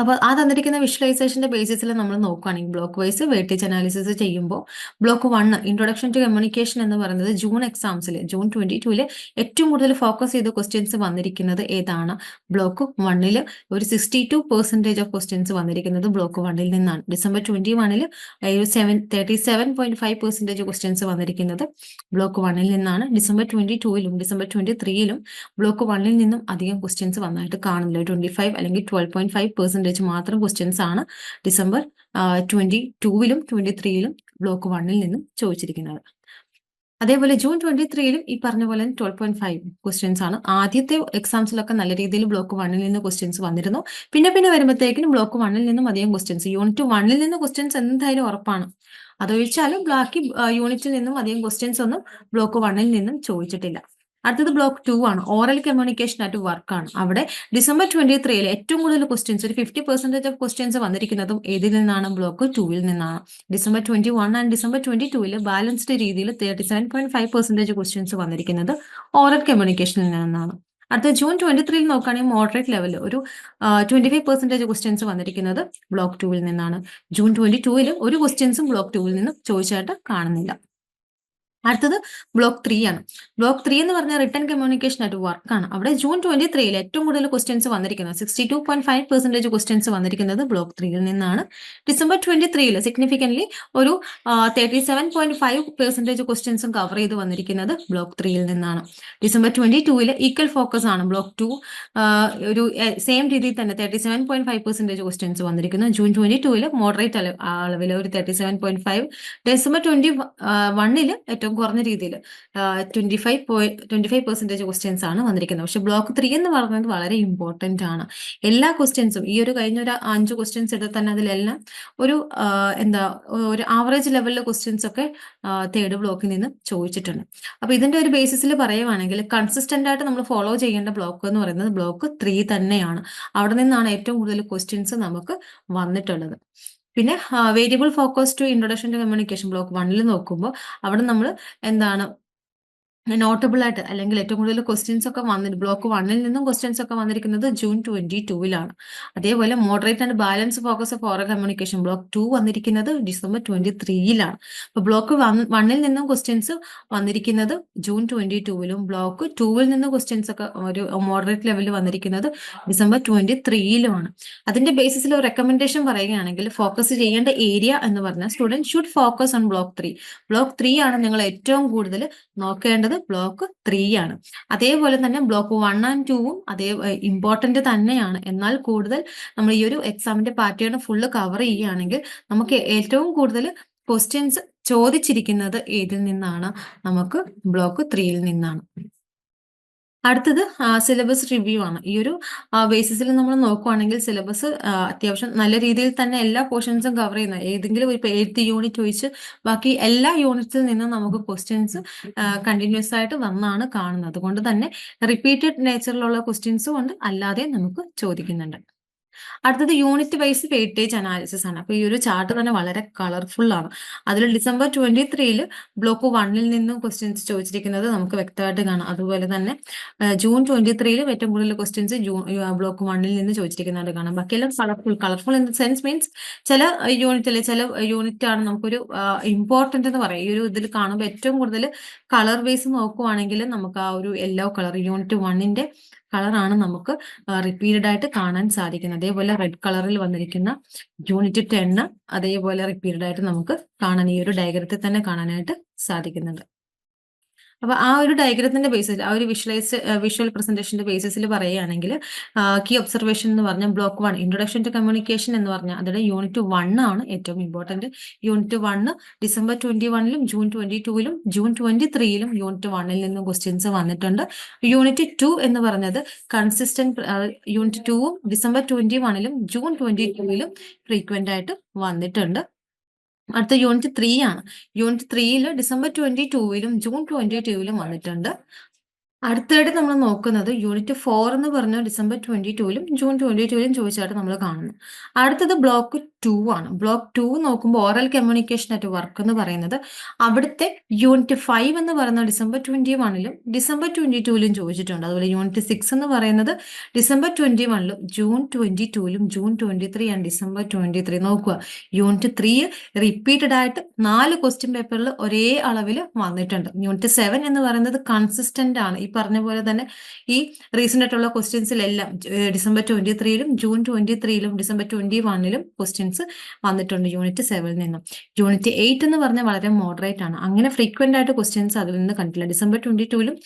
അപ്പോൾ ആ തന്നിരിക്കുന്ന വിഷ്വലൈസേഷന്റെ ബേസിസിൽ നമ്മൾ നോക്കുകയാണെങ്കിൽ ബ്ലോക്ക് വൈസ് വെയിറ്റേജ് അനാലിസിസ് ചെയ്യുമ്പോൾ block one introduction to communication എന്ന് പറയുന്നത് ജൂൺ എക്സാംസിൽ ജൂൺ ട്വന്റി ടൂവിൽ ഏറ്റവും കൂടുതൽ ഫോക്കസ് ചെയ്ത ക്വസ്റ്റ്യൻസ് വന്നിരിക്കുന്നത് ഏതാണ്? ബ്ലോക്ക് വണ്ണിൽ ഒരു sixty two percentage of questions വന്നിരിക്കുന്നത് ബ്ലോക്ക് വണ്ണിൽ നിന്നാണ്. ഡിസംബർ ട്വന്റി വണ്ണിൽ seven thirty seven point five percentage questions വന്നിരിക്കുന്നത് ബ്ലോക്ക് വണ്ണിൽ നിന്നാണ്. ഡിസംബർ ട്വന്റി ടൂവിലും ഡിസംബർ ട്വന്റി ത്രീയിലും ബ്ലോക്ക് വണ്ണിൽ നിന്നും അധികം ക്വസ്റ്റ്യൻസ് വന്നായിട്ട് കാണുന്നില്ല. ട്വന്റി ഫൈവ് അല്ലെങ്കിൽ ട്വൽവ് പോയിന്റ് ഫൈവ് പെർസെന്റേജ് മാത്രം ക്വസ്റ്റ്യൻസ് ആണ് ഡിസംബർ ട്വന്റി ടൂവിലും ട്വന്റി ത്രീയിലും ബ്ലോക്ക് വണ്ണിൽ നിന്നും ചോദിച്ചിരിക്കുന്നത്. അതേപോലെ ജൂൺ ട്വന്റി ത്രീയിലും ഈ പറഞ്ഞ പോലെ ട്വൽവ് പോയിന്റ് ഫൈവ് ക്വസ്റ്റ്യൻസ് ആണ്. ആദ്യത്തെ എക്സാംസിലൊക്കെ നല്ല രീതിയിൽ ബ്ലോക്ക് വണ്ണിൽ നിന്ന് ക്വസ്റ്റ്യൻസ് വന്നിരുന്നു. പിന്നെ പിന്നെ വരുമ്പോഴത്തേക്കിനും ബ്ലോക്ക് വണ്ണിൽ നിന്നും അധികം ക്വസ്റ്റ്യൻസ് യൂണിറ്റ് വണ്ണിൽ നിന്ന് ക്വസ്റ്റ്യൻസ് എന്തായാലും ഉറപ്പാണ്. അതൊഴിച്ചാലും ബാക്കി യൂണിറ്റിൽ നിന്നും അധികം ക്വസ്റ്റ്യൻസ് ഒന്നും ബ്ലോക്ക് വണ്ണിൽ നിന്നും ചോദിച്ചിട്ടില്ല. അടുത്തത് ബ്ലോക്ക് ടു ആണ്. ഓറൽ കമ്മ്യൂണിക്കേഷൻ ആയിട്ട് വർക്ക് ആണ്. അവിടെ ഡിസംബർ ട്വന്റി ത്രീയിൽ ഏറ്റവും കൂടുതൽ ക്വസ്റ്റ്യൻസ് ഒരു ഫിഫ്റ്റി പെർസെന്റേജ് ഓഫ് ക്വസ്റ്റ്യൻസ് വന്നിരിക്കുന്നതും ഏതിൽ നിന്നാണ്? ബ്ലോക്ക് ടൂവിൽ നിന്നാണ്. December twenty one and December twenty ടൂവിൽ ബാലൻസ്ഡ് രീതിയിൽ thirty seven point five percentage questions വന്നിരിക്കുന്നത് ഓറൽ കമ്മ്യൂണിക്കേഷനിൽ നിന്നാണ്. അടുത്ത ജൂൺ ട്വന്റി ത്രീയിൽ നോക്കുകയാണെങ്കിൽ മോഡറേറ്റ് ലെവൽ ഒരു ട്വന്റി ഫൈവ് പെർസെന്റേജ് ക്വസ്റ്റ്യൻസ് വന്നിരിക്കുന്നത് ബ്ലോക്ക് ടൂവിൽ നിന്നാണ്. ജൂൺ ട്വന്റി ടൂവിൽ ഒരു ക്വസ്റ്റ്യൻസും ബ്ലോക്ക് ടൂവിൽ നിന്നും ചോദിച്ചായിട്ട് കാണുന്നില്ല. അടുത്തത് ബ്ലോക്ക് ത്രീ ആണ്. ബ്ലോക്ക് ത്രീ എന്ന് പറഞ്ഞാൽ റിട്ടേൺ കമ്മ്യൂണിക്കേഷൻ ആയിട്ട് വർക്കാണ് അവിടെ ജൂൺ ട്വന്റി ത്രീയിൽ ഏറ്റവും കൂടുതൽ ക്വസ്റ്റ്യൻസ് വന്നിരിക്കുന്നത് sixty two point five percentage questions വന്നിരിക്കുന്നത് ബ്ലോക്ക് ത്രീയിൽ നിന്നാണ്. ഡിസംബർ ട്വന്റി ത്രീയിൽ സിഗ്നിഫിക്കൻലി ഒരു thirty seven point five percentage ക്വസ്റ്റ്യൻസും കവർ ചെയ്ത് വന്നിരിക്കുന്നത് ബ്ലോക്ക് ത്രീയിൽ നിന്നാണ്. ഡിസംബർ ട്വന്റി ടൂവിൽ ഈക്വൽ ഫോക്കസ് ആണ് ബ്ലോക്ക് ടു ഒരു സെയിം രീതിയിൽ തന്നെ thirty seven point five percentage questions വന്നിരിക്കുന്നു ജൂൺ ട്വന്റി ടൂവിൽ മോഡറേറ്റ് അളവിൽ ഒരു thirty seven point five December twenty വണ്ണിൽ ഏറ്റവും കുറഞ്ഞ രീതിയിൽ ട്വന്റി ഫൈവ് പോയി ട്വന്റി ഫൈവ് പെർസെന്റേജ് ക്വസ്റ്റ്യൻസ് ആണ് വന്നിരിക്കുന്നത്. പക്ഷെ ബ്ലോക്ക് ത്രീ എന്ന് പറയുന്നത് വളരെ ഇമ്പോർട്ടന്റ് ആണ്. എല്ലാ ക്വസ്റ്റ്യൻസും ഈ ഒരു കഴിഞ്ഞ ഒരു അഞ്ച് ക്വസ്റ്റ്യൻസ് എടുത്ത് തന്നെ അതിലെല്ലാം ഒരു എന്താ ഒരു ആവറേജ് ലെവലിലെ ക്വസ്റ്റ്യൻസ് ഒക്കെ തേർഡ് ബ്ലോക്കിൽ നിന്ന് ചോദിച്ചിട്ടുണ്ട്. അപ്പൊ ഇതിന്റെ ഒരു ബേസിസിൽ പറയുവാണെങ്കിൽ കൺസിസ്റ്റന്റ് ആയിട്ട് നമ്മൾ ഫോളോ ചെയ്യേണ്ട ബ്ലോക്ക് എന്ന് പറയുന്നത് ബ്ലോക്ക് ത്രീ തന്നെയാണ്. അവിടെ നിന്നാണ് ഏറ്റവും കൂടുതൽ ക്വസ്റ്റ്യൻസ് നമുക്ക് വന്നിട്ടുള്ളത്. പിന്നെ variable focus to introduction to communication block വണ്ണിൽ നോക്കുമ്പോൾ അവിടെ നമ്മൾ എന്താണ് നോട്ടബിൾ ആയിട്ട് അല്ലെങ്കിൽ ഏറ്റവും കൂടുതൽ ക്വസ്റ്റ്യൻസ് ഒക്കെ വന്നിട്ട് ബ്ലോക്ക് വണ്ണിൽ നിന്നും ക്വസ്റ്റ്യൻസ് ഒക്കെ വന്നിരിക്കുന്നത് ജൂൺ ട്വന്റി ടൂവിലാണ് അതേപോലെ moderate and balance focus of oral communication block two വന്നിരിക്കുന്നത് ഡിസംബർ ട്വന്റി ത്രീയിലാണ് അപ്പൊ ബ്ലോക്ക് വണ്ണിൽ നിന്നും ക്വസ്റ്റ്യൻസ് വന്നിരിക്കുന്നത് ജൂൺ ട്വന്റി ടൂവിലും ബ്ലോക്ക് ടൂവിൽ നിന്നും ക്വസ്റ്റ്യൻസ് ഒക്കെ ഒരു മോഡറേറ്റ് ലെവലിൽ വന്നിരിക്കുന്നത് ഡിസംബർ ട്വന്റി ത്രീയിലുമാണ് അതിന്റെ ബേസിസിൽ ഒരു റെക്കമെൻഡേഷൻ പറയുകയാണെങ്കിൽ ഫോക്കസ് ചെയ്യേണ്ട ഏരിയ എന്ന് പറഞ്ഞാൽ student should focus on block three block three ആണ് നിങ്ങൾ ഏറ്റവും കൂടുതൽ നോക്കേണ്ടത് ബ്ലോക്ക് ത്രീ ആണ്. അതേപോലെ തന്നെ ബ്ലോക്ക് വൺ ആൻഡ് ടൂവും അതേ ഇമ്പോർട്ടന്റ് തന്നെയാണ്. എന്നാൽ കൂടുതൽ നമ്മൾ ഈ ഒരു എക്സാമിന്റെ പാറ്റേൺ ഫുള്ള് കവർ ചെയ്യുകയാണെങ്കിൽ നമുക്ക് ഏറ്റവും കൂടുതൽ ക്വസ്റ്റ്യൻസ് ചോദിച്ചിരിക്കുന്നത് ഏതിൽ നിന്നാണ്? നമുക്ക് ബ്ലോക്ക് ത്രീയിൽ നിന്നാണ്. അടുത്തത് സിലബസ് റിവ്യൂ ആണ്. ഈ ഒരു ബേസിസിൽ നമ്മൾ നോക്കുവാണെങ്കിൽ സിലബസ് അത്യാവശ്യം നല്ല രീതിയിൽ തന്നെ എല്ലാ പോർഷൻസും കവർ ചെയ്യുന്ന ഏതെങ്കിലും ഒരു എയ്ത്ത് യൂണിറ്റ് ഒഴിച്ച് ബാക്കി എല്ലാ യൂണിറ്റ്സിൽ നിന്നും നമുക്ക് ക്വസ്റ്റ്യൻസ് കണ്ടിന്യൂസ് ആയിട്ട് വന്നാണ് കാണുന്നത്. അതുകൊണ്ട് തന്നെ റിപ്പീറ്റഡ് നേച്ചറിലുള്ള ക്വസ്റ്റ്യൻസും ഉണ്ട്. അല്ലാതെ നമുക്ക് ചോദിക്കുന്നുണ്ട്. അടുത്തത് യൂണിറ്റ് വൈസ് വെയിറ്റേജ് അനാലിസിസ് ആണ്. അപ്പൊ ഈ ഒരു ചാർട്ട് തന്നെ വളരെ കളർഫുൾ ആണ്. അതിൽ ഡിസംബർ ട്വന്റി ത്രീയിൽ ബ്ലോക്ക് വണ്ണിൽ നിന്നും ക്വസ്റ്റ്യൻസ് ചോദിച്ചിരിക്കുന്നത് നമുക്ക് വ്യക്തമായിട്ട് കാണാം. അതുപോലെ തന്നെ ജൂൺ ട്വന്റി ത്രീയിലും ഏറ്റവും കൂടുതൽ ക്വസ്റ്റ്യൻസ് ജൂൺ ബ്ലോക്ക് വണ്ണിൽ നിന്ന് ചോദിച്ചിരിക്കുന്നതായിട്ട് കാണാം. ബാക്കിയെല്ലാം colourful colourful in sense means ചില യൂണിറ്റിലെ ചില യൂണിറ്റ് ആണ് നമുക്കൊരു ഇമ്പോർട്ടന്റ് എന്ന് പറയാം. ഈ ഒരു ഇതിൽ കാണുമ്പോൾ ഏറ്റവും കൂടുതൽ കളർ വൈസ് നോക്കുവാണെങ്കിൽ നമുക്ക് ആ ഒരു യെല്ലോ കളർ യൂണിറ്റ് വണ്ണിന്റെ കളറാണ് നമുക്ക് റിപ്പീറ്റഡ് ആയിട്ട് കാണാൻ സാധിക്കുന്നത്. അതേപോലെ റെഡ് കളറിൽ വന്നിരിക്കുന്ന യൂണിറ്റ് ടെന്ന് അതേപോലെ റിപ്പീറ്റഡ് ആയിട്ട് നമുക്ക് കാണാൻ ഈ ഒരു ഡയഗ്രത്തിൽ തന്നെ കാണാനായിട്ട് സാധിക്കുന്നുണ്ട്. അപ്പൊ ആ ഒരു ഡയഗ്രത്തിന്റെ ബേസിൽ ആ ഒരു വിഷ്വലൈസ് വിഷ്വൽ പ്രസന്റേഷന്റെ ബേസിസിൽ പറയുകയാണെങ്കിൽ കീ ഒബ്സർവേഷൻ എന്ന് പറഞ്ഞ block one introduction to communication എന്ന് പറഞ്ഞാൽ അതിന്റെ യൂണിറ്റ് വൺ ആണ് ഏറ്റവും important unit one December twenty വണ്ണിലും June twenty ടൂവിലും ജൂൺ ട്വന്റി ത്രീയിലും യൂണിറ്റ് വണ്ണിൽ നിന്നും ക്വസ്റ്റ്യൻസ് വന്നിട്ടുണ്ട്. യൂണിറ്റ് ടു എന്ന് പറഞ്ഞത് കൺസിസ്റ്റന്റ് യൂണിറ്റ് ടൂവും ഡിസംബർ ട്വന്റി വണ്ണിലും ജൂൺ ട്വന്റി ടൂവിലും ഫ്രീക്വന്റ് ആയിട്ട് വന്നിട്ടുണ്ട്. അടുത്ത യൂണിറ്റ് ത്രീ ആണ്. യൂണിറ്റ് ത്രീയിൽ ഡിസംബർ ട്വന്റി ടൂവിലും ജൂൺ ട്വന്റി ടൂവിലും വന്നിട്ടുണ്ട്. അടുത്തായിട്ട് നമ്മൾ നോക്കുന്നത് യൂണിറ്റ് ഫോർ എന്ന് പറഞ്ഞ ഡിസംബർ ട്വന്റി ടൂവിലും ജൂൺ ട്വന്റി ടൂവിലും ചോദിച്ചായിട്ട് നമ്മൾ കാണുന്നു അടുത്തത് ബ്ലോക്ക് ടു ആണ്. ബ്ലോക്ക് ടു നോക്കുമ്പോൾ ഓറൽ കമ്മ്യൂണിക്കേഷൻ അറ്റ് വർക്ക് എന്ന് പറയുന്നത് അവിടുത്തെ യൂണിറ്റ് ഫൈവ് എന്ന് പറയുന്ന ഡിസംബർ ട്വന്റി വണ്ണിലും ഡിസംബർ ട്വന്റി ടൂവിലും ചോദിച്ചിട്ടുണ്ട്. അതുപോലെ യൂണിറ്റ് സിക്സ് എന്ന് പറയുന്നത് ഡിസംബർ ട്വന്റി വണ്ണിലും June twenty ടൂവിലും June twenty three and December twenty three നോക്കുക. യൂണിറ്റ് ത്രീ റിപ്പീറ്റഡ് ആയിട്ട് നാല് ക്വസ്റ്റ്യൻ പേപ്പറിൽ ഒരേ അളവിൽ വന്നിട്ടുണ്ട്. യൂണിറ്റ് സെവൻ എന്ന് പറയുന്നത് കൺസിസ്റ്റന്റ് ആണ്. പറഞ്ഞ പോലെ തന്നെ ഈ റീസെന്റ് ആയിട്ടുള്ള ക്വസ്റ്റ്യൻസിലെല്ലാം ഡിസംബർ ട്വന്റി ത്രീയിലും ജൂൺ ട്വന്റി ത്രീയിലും ഡിസംബർ ട്വന്റി വണ്ണിലും ക്വസ്റ്റ്യൻസ് വന്നിട്ടുണ്ട് യൂണിറ്റ് സെവനിൽ നിന്നും. യൂണിറ്റ് എയ്റ്റ് എന്ന് പറഞ്ഞാൽ വളരെ മോഡറേറ്റ് ആണ്. അങ്ങനെ ഫ്രീക്വന്റ് ആയിട്ട് ക്വസ്റ്റ്യൻസ് അതിൽ നിന്ന് കണ്ടില്ല ഡിസംബർ ട്വന്റി ടൂവിലും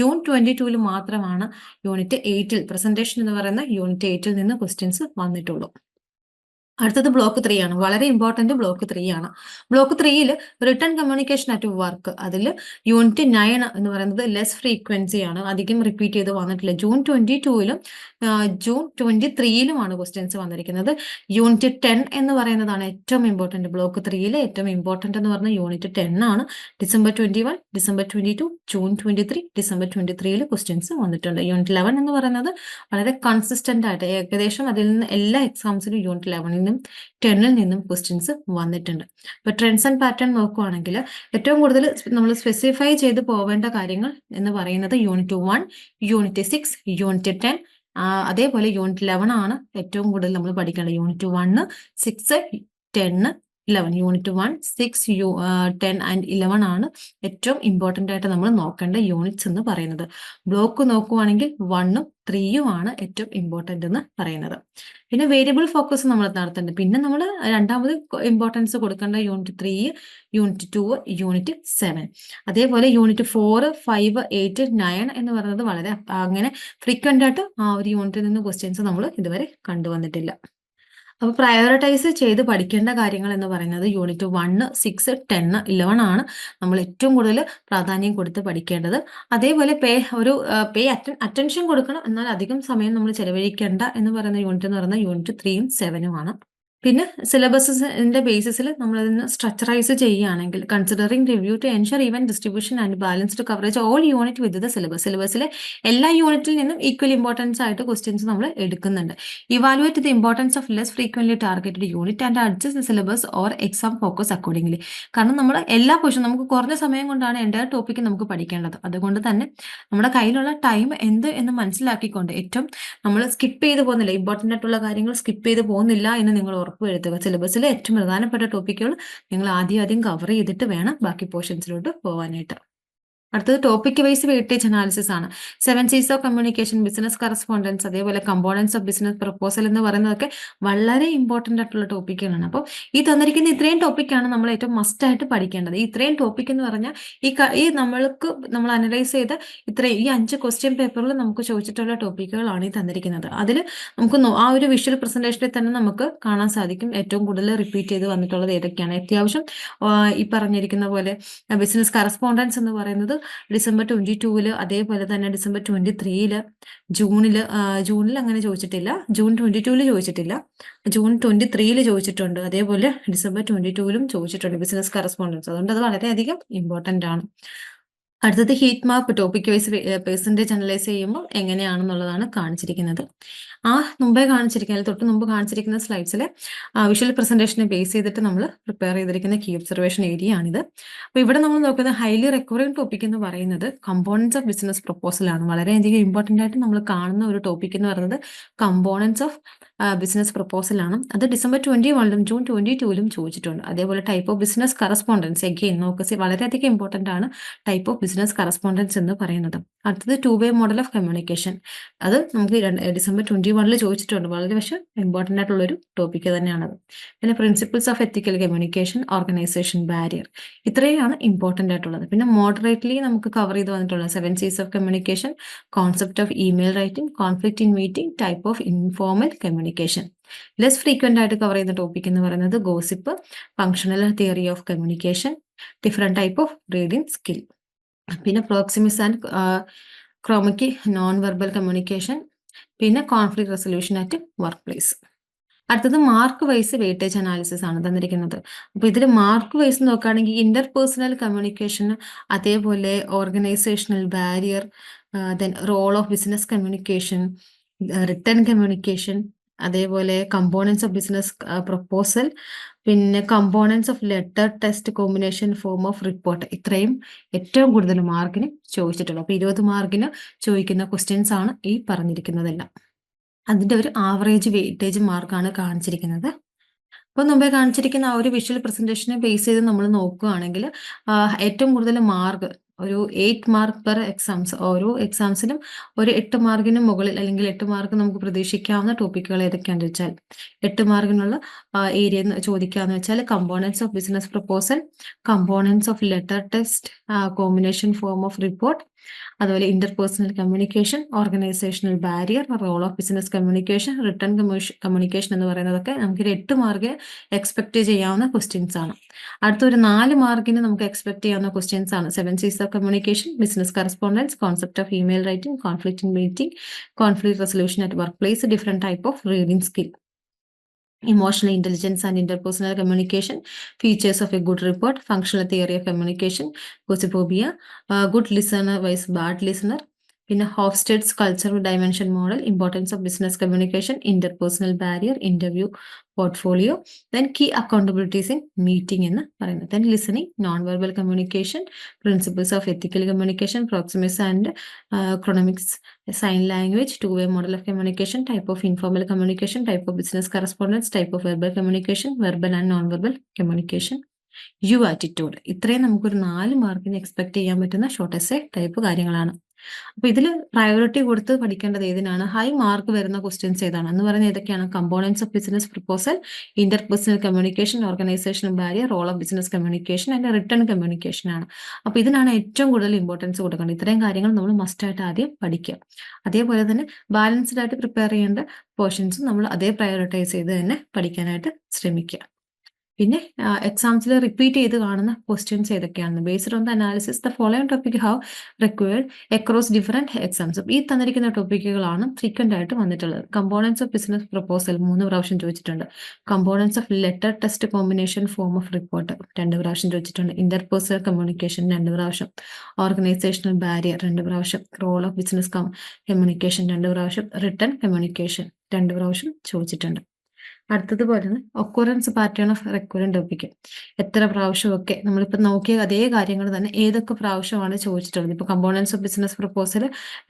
ജൂൺ ട്വന്റി ടൂവിലും മാത്രമാണ് യൂണിറ്റ് എയ്റ്റിൽ പ്രസന്റേഷൻ എന്ന് പറയുന്ന യൂണിറ്റ് എയ്റ്റിൽ നിന്ന് ക്വസ്റ്റ്യൻസ് വന്നിട്ടുള്ളൂ. അടുത്തത് ബ്ലോക്ക് ത്രീ ആണ്. വളരെ ഇമ്പോർട്ടന്റ് ബ്ലോക്ക് ത്രീ ആണ്. ബ്ലോക്ക് ത്രീയിൽ റിട്ടേൺ കമ്മ്യൂണിക്കേഷൻ അറ്റ് വർക്ക് അതിൽ യൂണിറ്റ് നയൻ എന്ന് പറയുന്നത് ലെസ് ഫ്രീക്വൻസി ആണ്. അധികം റിപ്പീറ്റ് ചെയ്ത് വന്നിട്ടില്ല. ജൂൺ ട്വന്റി ടൂവിലും ജൂൺ ട്വന്റി ത്രീയിലുമാണ് ക്വസ്റ്റ്യൻസ് വന്നിരിക്കുന്നത്. യൂണിറ്റ് ടെൻ എന്ന് പറയുന്നതാണ് ഏറ്റവും ഇമ്പോർട്ടന്റ് ബ്ലോക്ക് ത്രീയിൽ ഏറ്റവും ഇമ്പോർട്ടന്റ് എന്ന് പറഞ്ഞ യൂണിറ്റ് ടെൻ ആണ്. December twenty one December twenty two June twenty three December twenty ത്രീയിൽ ക്വസ്റ്റ്യൻസ് വന്നിട്ടുണ്ട്. യൂണിറ്റ് ലെവൻ എന്ന് പറയുന്നത് വളരെ കൺസിസ്റ്റന്റ് ആയിട്ട് ഏകദേശം അതിൽ നിന്ന് എല്ലാ എക്സാംസിലും യൂണിറ്റ് ലെവനിൽ നിന്നും ടെന്നിൽ നിന്നും ക്വസ്റ്റ്യൻസ് വന്നിട്ടുണ്ട്. ഇപ്പൊ ട്രെൻഡ്സ് ആൻഡ് പാറ്റേൺ നോക്കുവാണെങ്കിൽ ഏറ്റവും കൂടുതൽ നമ്മൾ സ്പെസിഫൈ ചെയ്ത് പോവേണ്ട കാര്യങ്ങൾ എന്ന് പറയുന്നത് unit one unit six unit ten അതേപോലെ യൂണിറ്റ് ലെവൻ ആണ് ഏറ്റവും കൂടുതൽ നമ്മൾ പഠിക്കേണ്ടത്. യൂണിറ്റ് വണ്ണ് സിക്സ് ടെന്ന് eleven unit one six U ten and eleven ആണ് ഏറ്റവും ഇമ്പോർട്ടന്റ് ആയിട്ട് നമ്മൾ നോക്കേണ്ട യൂണിറ്റ്സ് എന്ന് പറയുന്നത്. ബ്ലോക്ക് നോക്കുവാണെങ്കിൽ വണ്ണും ത്രീയും ആണ് ഏറ്റവും ഇമ്പോർട്ടന്റ് എന്ന് പറയുന്നത്. പിന്നെ വേരിയബിൾ ഫോക്കസ് നമ്മൾ നടത്തേണ്ടത്. പിന്നെ നമ്മൾ രണ്ടാമത് ഇമ്പോർട്ടൻസ് കൊടുക്കേണ്ട unit three unit two unit seven അതേപോലെ unit four five eight nine എന്ന് പറയുന്നത് വളരെ അങ്ങനെ ഫ്രീക്വന്റ് ആയിട്ട് ആ ഒരു യൂണിറ്റിൽ നിന്ന് ക്വസ്റ്റ്യൻസ് നമ്മൾ ഇതുവരെ കണ്ടുവന്നിട്ടില്ല. അപ്പൊ പ്രയോറിറ്റൈസ് ചെയ്ത് പഠിക്കേണ്ട കാര്യങ്ങൾ എന്ന് പറയുന്നത് unit one six ten eleven ആണ് നമ്മൾ ഏറ്റവും കൂടുതൽ പ്രാധാന്യം കൊടുത്ത് പഠിക്കേണ്ടത്. അതേപോലെ പേ ഒരു പേ അറ്റൻഷൻ കൊടുക്കണം. എന്നാൽ അധികം സമയം നമ്മൾ ചെലവഴിക്കേണ്ട എന്ന് പറയുന്ന യൂണിറ്റ് എന്ന് പറയുന്നത് യൂണിറ്റ് ത്രീയും സെവനും ആണ്. പിന്നെ സിലബസിന്റെ ബേസിസിൽ നമ്മൾ അതിന് സ്ട്രക്ചറൈസ് ചെയ്യുകയാണെങ്കിൽ considering review to ensure even distribution and balanced coverage all unit with the syllabus സിലബസിലെ എല്ലാ യൂണിറ്റിൽ നിന്നും ഈക്വൽ ഇമ്പോർട്ടൻസ് ആയിട്ട് ക്വസ്റ്റ്യൻസ് നമ്മൾ എടുക്കുന്നുണ്ട്. Evaluate the importance of less frequently targeted unit and adjust the syllabus or exam focus accordingly കാരണം നമ്മൾ എല്ലാ പോർഷൻ നമുക്ക് കുറഞ്ഞ സമയം കൊണ്ടാണ് എന്റെ ടോപ്പിക്ക് നമുക്ക് പഠിക്കേണ്ടത്. അതുകൊണ്ട് തന്നെ നമ്മുടെ കയ്യിലുള്ള ടൈം എന്ത് എന്ന് മനസ്സിലാക്കിക്കൊണ്ട് ഏറ്റവും നമ്മൾ സ്കിപ്പ് ചെയ്ത് പോകുന്നില്ല. ഇമ്പോർട്ടന്റ് ആയിട്ടുള്ള കാര്യങ്ങൾ സ്കിപ്പ് ചെയ്ത് പോകുന്നില്ല എന്ന് നിങ്ങൾ ഉറപ്പുവരുത്തുക. സിലബസിലെ ഏറ്റവും പ്രധാനപ്പെട്ട ടോപ്പിക്കുകൾ നിങ്ങൾ ആദ്യം ആദ്യം കവർ ചെയ്തിട്ട് വേണം ബാക്കി പോർഷൻസിലോട്ട് പോകാനായിട്ട് അടുത്തത് ടോപ്പിക് വൈസ് വെയിറ്റേജ് അനാലിസിസ് ആണ്. Seven Cs of communication business correspondence അതേപോലെ കമ്പോണൻസ് ഓഫ് ബിസിനസ് പ്രപ്പോസൽ എന്ന് പറയുന്നതൊക്കെ വളരെ ഇമ്പോർട്ടന്റ് ആയിട്ടുള്ള ടോപ്പിക്കുകളാണ് അപ്പോൾ ഈ തന്നിരിക്കുന്ന ഇത്രയും ടോപ്പിക്കാണ് നമ്മൾ ഏറ്റവും മസ്റ്റ് ആയിട്ട് പഠിക്കേണ്ടത്. ഇത്രയും ടോപ്പിക് എന്ന് പറഞ്ഞാൽ ഈ ഈ നമ്മൾക്ക് നമ്മൾ അനലൈസ് ചെയ്ത ഇത്രയും ഈ അഞ്ച് ക്വസ്റ്റ്യൻ പേപ്പറിൽ നമുക്ക് ചോദിച്ചിട്ടുള്ള ടോപ്പിക്കുകളാണ് ഈ തന്നിരിക്കുന്നത്. അതിൽ നമുക്ക് ആ ഒരു വിഷ്വൽ പ്രസന്റേഷനിൽ തന്നെ നമുക്ക് കാണാൻ സാധിക്കും ഏറ്റവും കൂടുതൽ റിപ്പീറ്റ് ചെയ്ത് വന്നിട്ടുള്ളത് ഏതൊക്കെയാണ്. അത്യാവശ്യം ഈ പറഞ്ഞിരിക്കുന്ന പോലെ ബിസിനസ് കറസ്പോണ്ടൻസ് എന്ന് പറയുന്നത് ഡിസംബർ ട്വന്റി ടൂവിൽ അതേപോലെ തന്നെ ഡിസംബർ ട്വന്റി ത്രീയിൽ ജൂണിൽ ജൂണിൽ അങ്ങനെ ചോദിച്ചിട്ടില്ല. ജൂൺ ട്വന്റി ടൂവിൽ ചോദിച്ചിട്ടില്ല. ജൂൺ ട്വന്റി ത്രീയിൽ ചോദിച്ചിട്ടുണ്ട്. അതേപോലെ ഡിസംബർ ട്വന്റി ടൂവിലും ചോദിച്ചിട്ടുണ്ട് ബിസിനസ് കറസ്പോണ്ടൻസ്. അതുകൊണ്ട് അത് വളരെയധികം ഇമ്പോർട്ടന്റ് ആണ്. അടുത്തത് heat map topic wise percentage analyse ചെയ്യുമ്പോൾ എങ്ങനെയാണെന്നുള്ളതാണ് കാണിച്ചിരിക്കുന്നത്. ആ മുമ്പേ കാണിച്ചിരിക്കുന്ന തൊട്ട് മുമ്പ് കാണിച്ചിരിക്കുന്ന സ്ലൈഡ്സിൽ വിഷ്വൽ പ്രസന്റേഷനെ ബേസ് ചെയ്തിട്ട് നമ്മൾ പ്രിപ്പയർ ചെയ്തിരിക്കുന്ന കീ ഒബ്സർവേഷൻ ഏരിയ ആണിത്. അപ്പോൾ ഇവിടെ നമ്മൾ നോക്കുന്ന ഹൈലി റെക്കറിംഗ് ടോപ്പിക് എന്ന് പറയുന്നത് കമ്പോണൻസ് ഓഫ് ബിസിനസ് പ്രപ്പോസൽ ആണ്. വളരെയധികം ഇമ്പോർട്ടന്റ് ആയിട്ട് നമ്മൾ കാണുന്ന ഒരു ടോപ്പിക് എന്ന് പറയുന്നത് കമ്പോണൻസ് ഓഫ് ബിസിനസ് പ്രപ്പോസലാണ് അത് ഡിസംബർ ട്വന്റി വണ്ണിലും ജൂൺ ട്വന്റി ടൂവിലും ചോദിച്ചിട്ടുണ്ട്. അതേപോലെ type of business correspondence again നോക്ക് വളരെയധികം ഇമ്പോർട്ടന്റ് ആണ് ടൈപ്പ് ഓഫ് ബിസിനസ് കറസ്പോണ്ടൻസ് എന്ന് പറയുന്നത്. അടുത്തത് two way model of communication അത് നമുക്ക് ഡിസംബർ ട്വന്റി വണ്ണിൽ ചോദിച്ചിട്ടുണ്ട്. വളരെ പക്ഷെ ഇമ്പോർട്ടന്റ് ആയിട്ടുള്ളൊരു ടോപ്പിക്ക് തന്നെയാണത്. പിന്നെ principles of ethical communication organisation barrier ഇത്രയാണ് ഇമ്പോർട്ടന്റ് ആയിട്ടുള്ളത്. പിന്നെ മോഡറേറ്റ്ലി നമുക്ക് കവർ ചെയ്ത് വന്നിട്ടുള്ളത് seven Cs of communication concept of email writing conflict in meeting type of informal communication less frequent ആയിട്ട് കവർ ചെയ്യുന്ന ടോപ്പിക് എന്ന് പറയുന്നത് gossip functional theory of communication different type of reading skill പിന്നെ പ്രോക്സിമിസ് ആൻഡ് ക്രോമയ്ക്ക് നോൺ വെർബൽ കമ്മ്യൂണിക്കേഷൻ പിന്നെ conflict resolution at work place അടുത്തത് മാർക്ക് വൈസ് വെയിറ്റേജ് അനാലിസിസ് ആണ് തന്നിരിക്കുന്നത്. അപ്പോൾ ഇതിൽ മാർക്ക് വൈസ് നോക്കുകയാണെങ്കിൽ ഇന്റർ പേഴ്സണൽ കമ്മ്യൂണിക്കേഷൻ അതേപോലെ organisational barrier then role of business communication written communication അതേപോലെ കമ്പോണൻസ് ഓഫ് ബിസിനസ് പ്രപ്പോസൽ പിന്നെ components of letter test combination form of report ഇത്രയും ഏറ്റവും കൂടുതൽ മാർക്കിന് ചോദിച്ചിട്ടുള്ളൂ. അപ്പൊ ഇരുപത് മാർക്കിന് ചോദിക്കുന്ന ക്വസ്റ്റ്യൻസ് ആണ് ഈ പറഞ്ഞിരിക്കുന്നതെല്ലാം. അതിന്റെ ഒരു ആവറേജ് വെയിറ്റേജ് മാർക്കാണ് കാണിച്ചിരിക്കുന്നത്. അപ്പോൾ മുമ്പേ കാണിച്ചിരിക്കുന്ന ആ ഒരു വിഷ്വൽ പ്രസന്റേഷനെ ബേസ് ചെയ്ത് നമ്മൾ നോക്കുകയാണെങ്കിൽ ഏറ്റവും കൂടുതൽ മാർക്ക് ഒരു എയ്റ്റ് മാർക്ക് പെർ എക്സാംസ് ഓരോ എക്സാംസിലും ഒരു എട്ട് മാർക്കിന് മുകളിൽ അല്ലെങ്കിൽ എട്ട് മാർക്ക് നമുക്ക് പ്രതീക്ഷിക്കാവുന്ന ടോപ്പിക്കുകൾ ഏതൊക്കെയാണെന്ന് വെച്ചാൽ എട്ട് മാർക്കിനുള്ള ഏരിയ ചോദിക്കാന്ന് വെച്ചാൽ components of business proposal components of letter text combination form of report അതുപോലെ interpersonal communication organisational barrier role of business communication written communication എന്ന് പറയുന്നതൊക്കെ നമുക്ക് എട്ട് മാർക്ക് എക്സ്പെക്ട് ചെയ്യാവുന്ന ക്വസ്റ്റ്യൻസ് ആണ്. അടുത്തൊരു നാല് മാർക്കിന് നമുക്ക് എക്സ്പെക്ട് ചെയ്യാവുന്ന ക്വസ്റ്റ്യൻസ് ആണ്. Seven Cs of communication business correspondence concept of email writing conflict meeting conflict resolution at workplace different type of reading skill emotional intelligence and interpersonal communication, features of a good report, functional theory of communication, gossiphobia, uh, good listener versus bad listener, പിന്നെ Hofstede's cultural dimension model importance of business communication interpersonal barrier interview Portfolio then key accountabilities in meeting എന്ന് പറയുന്നത്. Then listening non verbal communication principles of ethical communication proxemics and chronemics sign language two way model of communication type of informal communication type of business correspondence type of verbal communication verbal and non verbal communication you attitude ഇത്രയും നമുക്കൊരു നാല് മാർക്കിന് എക്സ്പെക്ട് ചെയ്യാൻ പറ്റുന്ന ഷോർട്ട് എസ്സേ ടൈപ്പ് കാര്യങ്ങളാണ്. അപ്പൊ ഇതിൽ പ്രയോറിറ്റി കൊടുത്ത് പഠിക്കേണ്ടത് ഏതിനാണ്? ഹൈ മാർക്ക് വരുന്ന ക്വസ്റ്റ്യൻസ് ഏതാണ്? എന്ന് പറയുന്നത് ഏതൊക്കെയാണ്? Components of business proposal interpersonal communication organisation barrier role of business communication and written communication ആണ്. അപ്പൊ ഇതിനാണ് ഏറ്റവും കൂടുതൽ ഇമ്പോർട്ടൻസ് കൊടുക്കേണ്ടത്. ഇത്രയും കാര്യങ്ങൾ നമ്മൾ മസ്റ്റ് ആയിട്ട് ആദ്യം പഠിക്കുക. അതേപോലെ തന്നെ ബാലൻസ്ഡ് ആയിട്ട് പ്രിപ്പയർ ചെയ്യേണ്ട പോർഷൻസും നമ്മൾ അതേ പ്രയോറിറ്റൈസ് ചെയ്ത് തന്നെ പഠിക്കാനായിട്ട് ശ്രമിക്കുക. പിന്നെ എക്സാംസിൽ റിപ്പീറ്റ് ചെയ്ത് കാണുന്ന ക്വസ്റ്റ്യൻസ് ഏതൊക്കെയാണ് based on the analysis the following topic how required across different exams ഈ തന്നിരിക്കുന്ന ടോപ്പിക്കുകളാണ് ഫ്രീക്വന്റ് ആയിട്ട് വന്നിട്ടുള്ളത്. കമ്പോണൻസ് ഓഫ് ബിസിനസ് പ്രപ്പോസൽ മൂന്ന് പ്രാവശ്യം ചോദിച്ചിട്ടുണ്ട്. Components of letter text combination form of report രണ്ട് പ്രാവശ്യം ചോദിച്ചിട്ടുണ്ട്. ഇന്റർപേഴ്സണൽ കമ്മ്യൂണിക്കേഷൻ രണ്ട് പ്രാവശ്യം. ഓർഗനൈസേഷണൽ ബാരിയർ രണ്ട് പ്രാവശ്യം. റോൾ ഓഫ് ബിസിനസ് കമ്മ്യൂണിക്കേഷൻ രണ്ട് പ്രാവശ്യം. റിട്ടേൺ കമ്മ്യൂണിക്കേഷൻ രണ്ട് പ്രാവശ്യം ചോദിച്ചിട്ടുണ്ട്. അടുത്തതുപോലെ തന്നെ occurrence pattern of recurrent topic എത്ര പ്രാവശ്യമൊക്കെ നമ്മളിപ്പോൾ നോക്കിയ അതേ കാര്യങ്ങൾ തന്നെ ഏതൊക്കെ പ്രാവശ്യമാണ് ചോദിച്ചിട്ടുള്ളത്? ഇപ്പോൾ കമ്പോണൻസ് ഓഫ് ബിസിനസ് പ്രപ്പോസൽ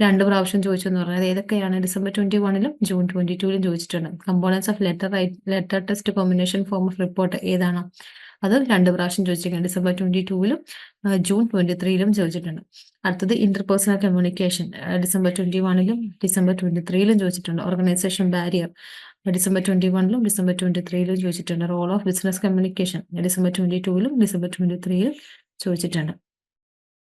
രണ്ട് പ്രാവശ്യം ചോദിച്ചു എന്ന് പറഞ്ഞാൽ ഏതൊക്കെയാണ്? ഡിസംബർ ട്വന്റി വണ്ണിലും ജൂൺ ട്വന്റി ടൂവിലും ചോദിച്ചിട്ടുണ്ട്. Components of letter letter text combination form of report ഏതാണ്? അത് രണ്ട് പ്രാവശ്യം ചോദിച്ചിട്ടുണ്ട് ഡിസംബർ ട്വന്റി ടൂവിലും ജൂൺ ട്വന്റി ത്രീയിലും ചോദിച്ചിട്ടുണ്ട്. അടുത്തത് ഇന്റർപേഴ്സണൽ കമ്മ്യൂണിക്കേഷൻ ഡിസംബർ ട്വന്റി വണ്ണിലും ഡിസംബർ ട്വന്റി ത്രീയിലും ചോദിച്ചിട്ടുണ്ട്. ഓർഗനൈസേഷൻ ബാരിയർ ഡിസംബർ ട്വന്റി വണ്ണിലും ഡിസംബർ ട്വന്റി ത്രീയിലും ചോദിച്ചിട്ടുണ്ട്. Role of business communication December twenty ടൂവിലും December twenty ത്രീയിലും ചോദിച്ചിട്ടുണ്ട്.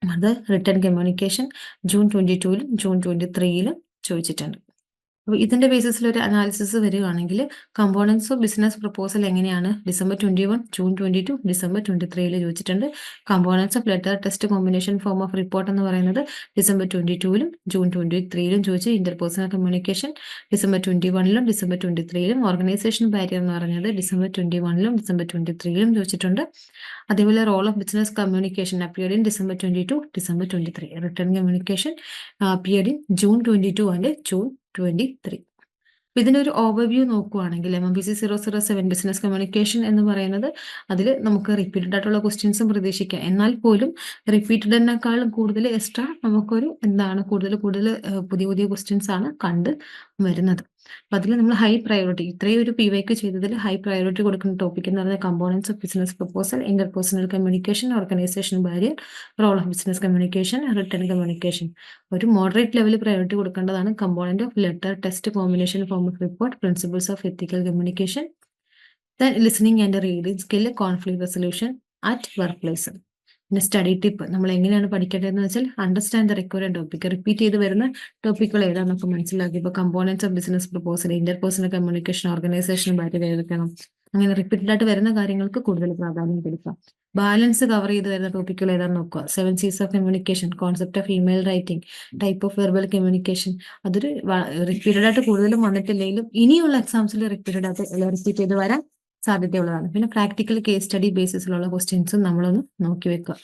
അത് റിട്ടേൺ കമ്മ്യൂണിക്കേഷൻ ജൂൺ ട്വന്റി ടൂവിലും ജൂൺ ട്വന്റി ത്രീയിലും ചോദിച്ചിട്ടുണ്ട്. അപ്പോൾ ഇതിന്റെ ബേസിസിൽ ഒരു അനാലിസിസ് വരികയാണെങ്കിൽ കമ്പോണൻസ് ഓഫ് ബിസിനസ് പ്രപ്പോസൽ എങ്ങനെയാണ്? December twenty one June twenty two December twenty ത്രീയിൽ ചോദിച്ചിട്ടുണ്ട്. Components of letter text combination form of report എന്ന് പറയുന്നത് ഡിസംബർ ട്വന്റി ടൂവിലും ജൂൺ ട്വന്റി ത്രീയിലും ചോദിച്ചു ഇന്റർപേഴ്സണൽ കമ്മ്യൂണിക്കേഷൻ ഡിസംബർ ട്വന്റി വണ്ണിലും ഡിസംബർ ട്വന്റി ത്രീയിലും ഓർഗനൈസേഷൻ ബാരിയർ എന്ന് പറയുന്നത് ഡിസംബർ ട്വന്റി വണ്ണിലും ഡിസംബർ ട്വന്റി ത്രീയിലും ചോദിച്ചിട്ടുണ്ട്. അതേപോലെ role of business communication appeared in December twenty two December twenty three written communication appeared in June twenty two and June twenty three ഒരു ഓവർവ്യൂ നോക്കുവാണെങ്കിൽ M B C zero zero seven business communication എന്ന് പറയുന്നത് അതിൽ നമുക്ക് റിപ്പീറ്റഡ് ആയിട്ടുള്ള ക്വസ്റ്റ്യൻസും പ്രതീക്ഷിക്കാം. എന്നാൽ പോലും റിപ്പീറ്റഡിനേക്കാളും കൂടുതൽ എക്സ്ട്രാ നമുക്കൊരു എന്താണ് കൂടുതൽ കൂടുതൽ പുതിയ പുതിയ ക്വസ്റ്റ്യൻസ് ആണ് കണ്ട് വരുന്നത്. അപ്പൊ അതിൽ നമ്മൾ ഹൈ പ്രയോറിറ്റി ഇത്രയും ഒരു പി വൈക്ക് ചെയ്തതിൽ ഹൈ പ്രയോറിറ്റി കൊടുക്കുന്ന ടോപ്പിക് എന്ന് പറഞ്ഞാൽ components of business proposal interpersonal communication organisation barrier role of business communication written communication ഒരു മോഡറേറ്റ് ലെവൽ പ്രയോറിറ്റി കൊടുക്കേണ്ടതാണ് component of letter text combination form of report principles of ethical communication then listening and reading skill conflict resolution at workplace പിന്നെ സ്റ്റഡി ടിപ്പ് നമ്മൾ എങ്ങനെയാണ് പഠിക്കേണ്ടതെന്ന് വെച്ചാൽ understand the required topic repeat ചെയ്ത് വരുന്ന ടോപ്പിക്കുകൾ ഏതാണെന്നൊക്കെ മനസ്സിലാക്കി. ഇപ്പോൾ components of business proposal interpersonal communication organisation bat ഏതൊക്കെയാണ് അങ്ങനെ റിപ്പീറ്റഡ് ആയിട്ട് വരുന്ന കാര്യങ്ങൾക്ക് കൂടുതൽ പ്രാധാന്യം കൊടുക്കാം. ബാലൻസ് കവർ ചെയ്ത് വരുന്ന ടോപ്പിക്കുകൾ ഏതാണെന്ന് നോക്കുക. Seven Cs of communication concept of email writing type of verbal communication അതൊരു റിപ്പീറ്റഡ് ആയിട്ട് കൂടുതലും വന്നിട്ടില്ലെങ്കിലും ഇനിയുള്ള എക്സാംസിൽ റിപ്പീറ്റഡ് ആയിട്ട് റിപ്പീറ്റ് ചെയ്ത് വരാൻ സാധ്യതയുള്ളതാണ്. പിന്നെ പ്രാക്ടിക്കൽ കേസ് സ്റ്റഡി ബേസിസിലുള്ള ക്വസ്റ്റ്യൻസും നമ്മളൊന്ന് നോക്കി വെക്കുക.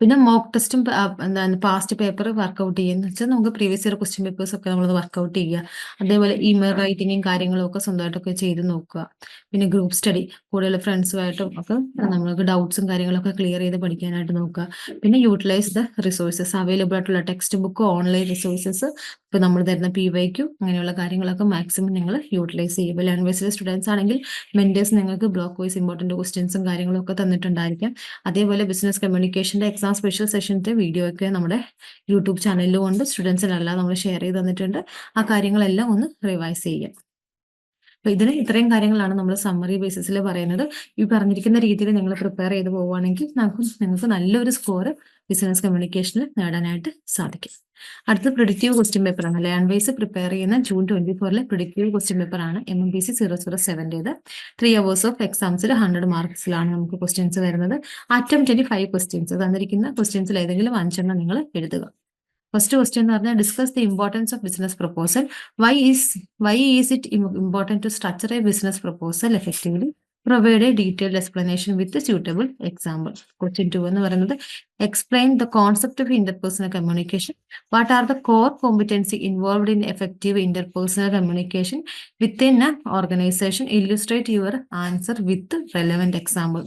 പിന്നെ മോക്ക് ടെസ്റ്റും എന്താണ് പാസ്റ്റ് പേപ്പർ വർക്കൗട്ട് ചെയ്യുക വെച്ചാൽ നമുക്ക് പ്രീവിയസ് ഇയർ ക്വസ്റ്റ്യൻ പേപ്പേഴ്സ് ഒക്കെ നമ്മൾ വർക്കൗട്ട് ചെയ്യുക. അതേപോലെ ഇമെയിൽ റൈറ്റിങ്ങും കാര്യങ്ങളും ഒക്കെ സ്വന്തമായിട്ടൊക്കെ ചെയ്ത് നോക്കുക. പിന്നെ ഗ്രൂപ്പ് സ്റ്റഡി കൂടുതൽ ഫ്രണ്ട്സുമായിട്ടും ഒക്കെ നമ്മൾക്ക് ഡൗട്ട്സും കാര്യങ്ങളൊക്കെ ക്ലിയർ ചെയ്ത് പഠിക്കാനായിട്ട് നോക്കുക. പിന്നെ യൂട്ടിലൈസ് ദ റിസോഴ്സസ് അവൈലബിൾ ആയിട്ടുള്ള ടെക്സ്റ്റ് ബുക്ക് ഓൺലൈൻ റിസോഴ്സസ് ഇപ്പോൾ നമ്മൾ തരുന്ന പി വൈക്കും അങ്ങനെയുള്ള കാര്യങ്ങളൊക്കെ മാക്സിമം നിങ്ങൾ യൂട്ടിലൈസ് ചെയ്യുക. ഇപ്പോൾ ലാംഗ്വേജിലെ സ്റ്റുഡൻസ് ആണെങ്കിൽ മെന്റേഴ്സ് നിങ്ങൾക്ക് ബ്ലോക്ക് വൈസ് ഇമ്പോർട്ടന്റ് ക്വസ്റ്റ്യൻസും കാര്യങ്ങളും ഒക്കെ തന്നിട്ടുണ്ടായിരിക്കാം. അതേപോലെ ബിസിനസ് കമ്മ്യൂണിക്കേഷന്റെ എക്സാം സ്പെഷ്യൽ സെഷന്റെ വീഡിയോ ഒക്കെ നമ്മുടെ യൂട്യൂബ് ചാനലിലും ഉണ്ട് സ്റ്റുഡൻസിനെല്ലാം നമ്മൾ ഷെയർ ചെയ്ത് തന്നിട്ടുണ്ട്. ആ കാര്യങ്ങളെല്ലാം ഒന്ന് റിവൈസ് ചെയ്യാം. അപ്പൊ ഇതിന് ഇത്രയും കാര്യങ്ങളാണ് നമ്മൾ സമ്മറി ബേസിസിൽ പറയുന്നത്. ഈ പറഞ്ഞിരിക്കുന്ന രീതിയിൽ നിങ്ങൾ പ്രിപ്പയർ ചെയ്ത് പോവുകയാണെങ്കിൽ നമുക്ക് നിങ്ങൾക്ക് നല്ലൊരു സ്കോർ ബിസിനസ് കമ്മ്യൂണിക്കേഷനിൽ നേടാനായിട്ട് സാധിക്കും. അടുത്ത പ്രിഡിക്റ്റീവ് ക്വസ്റ്റ്യൻ ആണ്. ലേൺ വൈസ് പ്രിപ്പയർ ചെയ്യുന്ന ജൂൺ ട്വന്റി ഫോറിലെ പ്രിഡിക്റ്റീവ് ക്വസ്റ്റ്യൻ ആണ് M M B C zero zero സെവന്റേത് three hours of എക്സാംസിൽ ഹൺഡ്രഡ് മാർക്സിലാണ് നമുക്ക് ക്വസ്റ്റ്യൻസ് വരുന്നത്. അറ്റംപ്റ്റിന് ഫൈവ് ക്വസ്റ്റ്യൻസ് തന്നിരിക്കുന്ന ക്വസ്റ്റ്യൻസിൽ ഏതെങ്കിലും അഞ്ചെണ്ണം നിങ്ങൾ എഴുതുക. ഫസ്റ്റ് ക്വസ്റ്റ്യൻ എന്ന് പറഞ്ഞാൽ discuss the importance of business proposal why is why is it important to structure a business proposal effectively provide a detailed explanation with suitable example question two എന്ന് പറയുന്നത് explain the concept of interpersonal communication what are the core competency involved in effective interpersonal communication within a organisation illustrate your answer with relevant example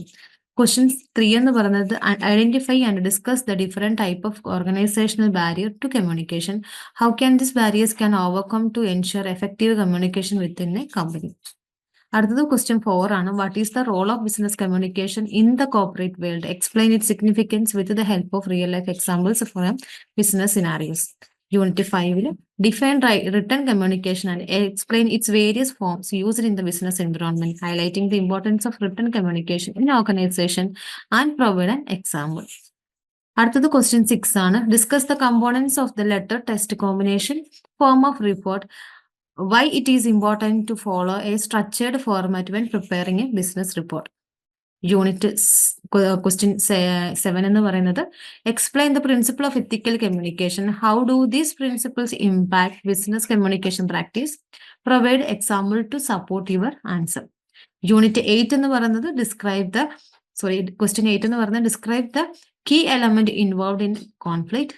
question three എന്ന് പറയുന്നത് identify and discuss the different type of organisational barrier to communication how can this barriers can overcome to ensure effective communication within a company അടുത്തത് ക്വസ്റ്റ്യൻ ഫോർ ആണ്. What is the role of business communication in the corporate world explain it significance with the help of real life examples for business scenarios unit ഫൈവിൽ define written communication and explain its various forms used in the business environment highlighting the importance of written communication in organisation and provide an example അടുത്തത് ക്വസ്റ്റ്യൻ സിക്സ് ആണ്. Discuss the components of the letter text combination form of report why it is important to follow a structured format when preparing a business report. Unit question seven എന്ന് പറയുന്നത് explain the principle of ethical communication how do these principles impact business communication practice provide example to support your answer unit eight എന്ന് പറയുന്നത് describe the sorry question eight എന്ന് പറയുന്നത് describe the key element involve in conflict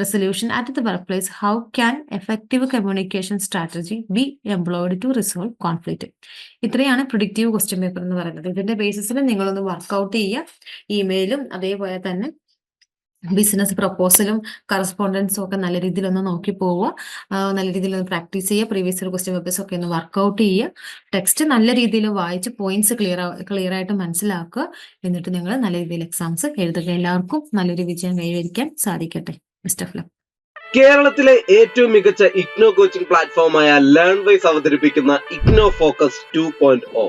resolution at the workplace, how can effective communication strategy be employed to resolve conflict? ഇത്രയാണ് പ്രിഡിക്റ്റീവ് ക്വസ്റ്റ്യൻ പേപ്പർ എന്ന് പറയുന്നത്. ഇതിന്റെ ബേസിസിൽ നിങ്ങളൊന്ന് വർക്ക്ഔട്ട് ചെയ്യുക. ഇമെയിലും അതേപോലെ തന്നെ ബിസിനസ് പ്രപ്പോസലും കറസ്പോണ്ടൻസും ഒക്കെ നല്ല രീതിയിൽ ഒന്ന് നോക്കി പോവുക. നല്ല രീതിയിൽ ഒന്ന് പ്രാക്ടീസ് ചെയ്യുക. പ്രീവിയസ് ഇയർ ക്വസ്റ്റ്യൻ പേപ്പേഴ്സ് ഒക്കെ ഒന്ന് വർക്ക്ഔട്ട് ചെയ്യുക. ടെക്സ്റ്റ് നല്ല രീതിയിൽ വായിച്ച് പോയിന്റ്സ് ക്ലിയർ ക്ലിയർ ആയിട്ട് മനസ്സിലാക്കുക. എന്നിട്ട് നിങ്ങൾ നല്ല രീതിയിൽ എക്സാംസ് എഴുതുക. എല്ലാവർക്കും നല്ലൊരു വിജയം കൈവരിക്കാൻ സാധിക്കട്ടെ. ബെസ്റ്റ് ഓഫ് കേരളത്തിലെ ഏറ്റവും മികച്ച ഇഗ്നോ കോച്ചിംഗ് പ്ലാറ്റ്ഫോമായ ലേൺ വൈസ് അവതരിപ്പിക്കുന്ന IGNOU focus two point O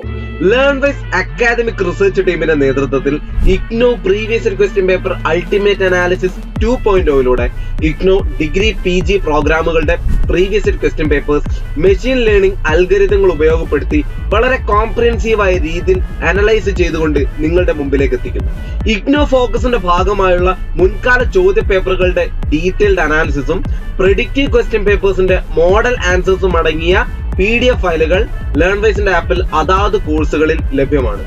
Learnwise academic research ടീമിന്റെ നേതൃത്വത്തിൽ IGNOU previous question paper ultimate analysis two point ഒയിലൂടെ IGNOU degree P G പ്രോഗ്രാമുകളുടെ previous question papers machine learning അൽഗരിതങ്ങൾ ഉപയോഗപ്പെടുത്തി വളരെ കോംപ്രിഹെൻസീവായ രീതിയിൽ അനലൈസ് ചെയ്തുകൊണ്ട് നിങ്ങളുടെ മുമ്പിലേക്ക് എത്തിക്കുന്നു. ഇഗ്നോ ഫോക്കസിന്റെ ഭാഗമായുള്ള മുൻകാല ചോദ്യ പേപ്പറുകളുടെ ഡീറ്റെയിൽഡ് അനാലിസിസും പ്രിഡിക്റ്റീവ് ക്വസ്റ്റ്യൻ പേപ്പേഴ്സിന്റെ മോഡൽ ആൻസേഴ്സും അടങ്ങിയ പി ഡി എഫ് ഫയലുകൾ ലേൺവൈസിന്റെ ആപ്പിൽ അതാത് കോഴ്സുകളിൽ ലഭ്യമാണ്.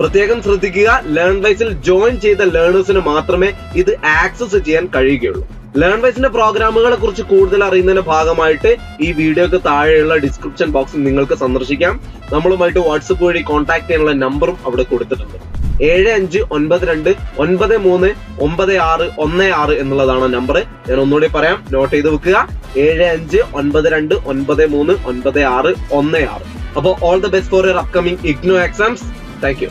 പ്രത്യേകം ശ്രദ്ധിക്കുക ലേൺവൈസിൽ ജോയിൻ ചെയ്ത ലേണേഴ്സിന് മാത്രമേ ഇത് ആക്സസ് ചെയ്യാൻ കഴിയുകയുള്ളൂ. ലേൺ വൈസിന്റെ പ്രോഗ്രാമുകളെ കുറിച്ച് കൂടുതൽ അറിയുന്നതിന്റെ ഭാഗമായിട്ട് ഈ വീഡിയോക്ക് താഴെയുള്ള ഡിസ്ക്രിപ്ഷൻ ബോക്സിൽ നിങ്ങൾക്ക് സന്ദർശിക്കാം. നമ്മളുമായിട്ട് വാട്സപ്പ് വഴി കോൺടാക്ട് ചെയ്യാനുള്ള നമ്പറും അവിടെ കൊടുത്തിട്ടുണ്ട്. ഏഴ് അഞ്ച് ഒൻപത് രണ്ട് ഒൻപത് മൂന്ന് ഒമ്പത് ആറ് ഒന്ന് ആറ് എന്നുള്ളതാണ് നമ്പർ ഞാൻ ഒന്നുകൂടി പറയാം. നോട്ട് ചെയ്ത് വെക്കുക. ഏഴ് അഞ്ച് ഒൻപത് രണ്ട് ഒൻപത് മൂന്ന് ഒൻപത് ആറ് ഒന്ന് ആറ്. അപ്പോൾ all the best for your upcoming IGNOU exams thank you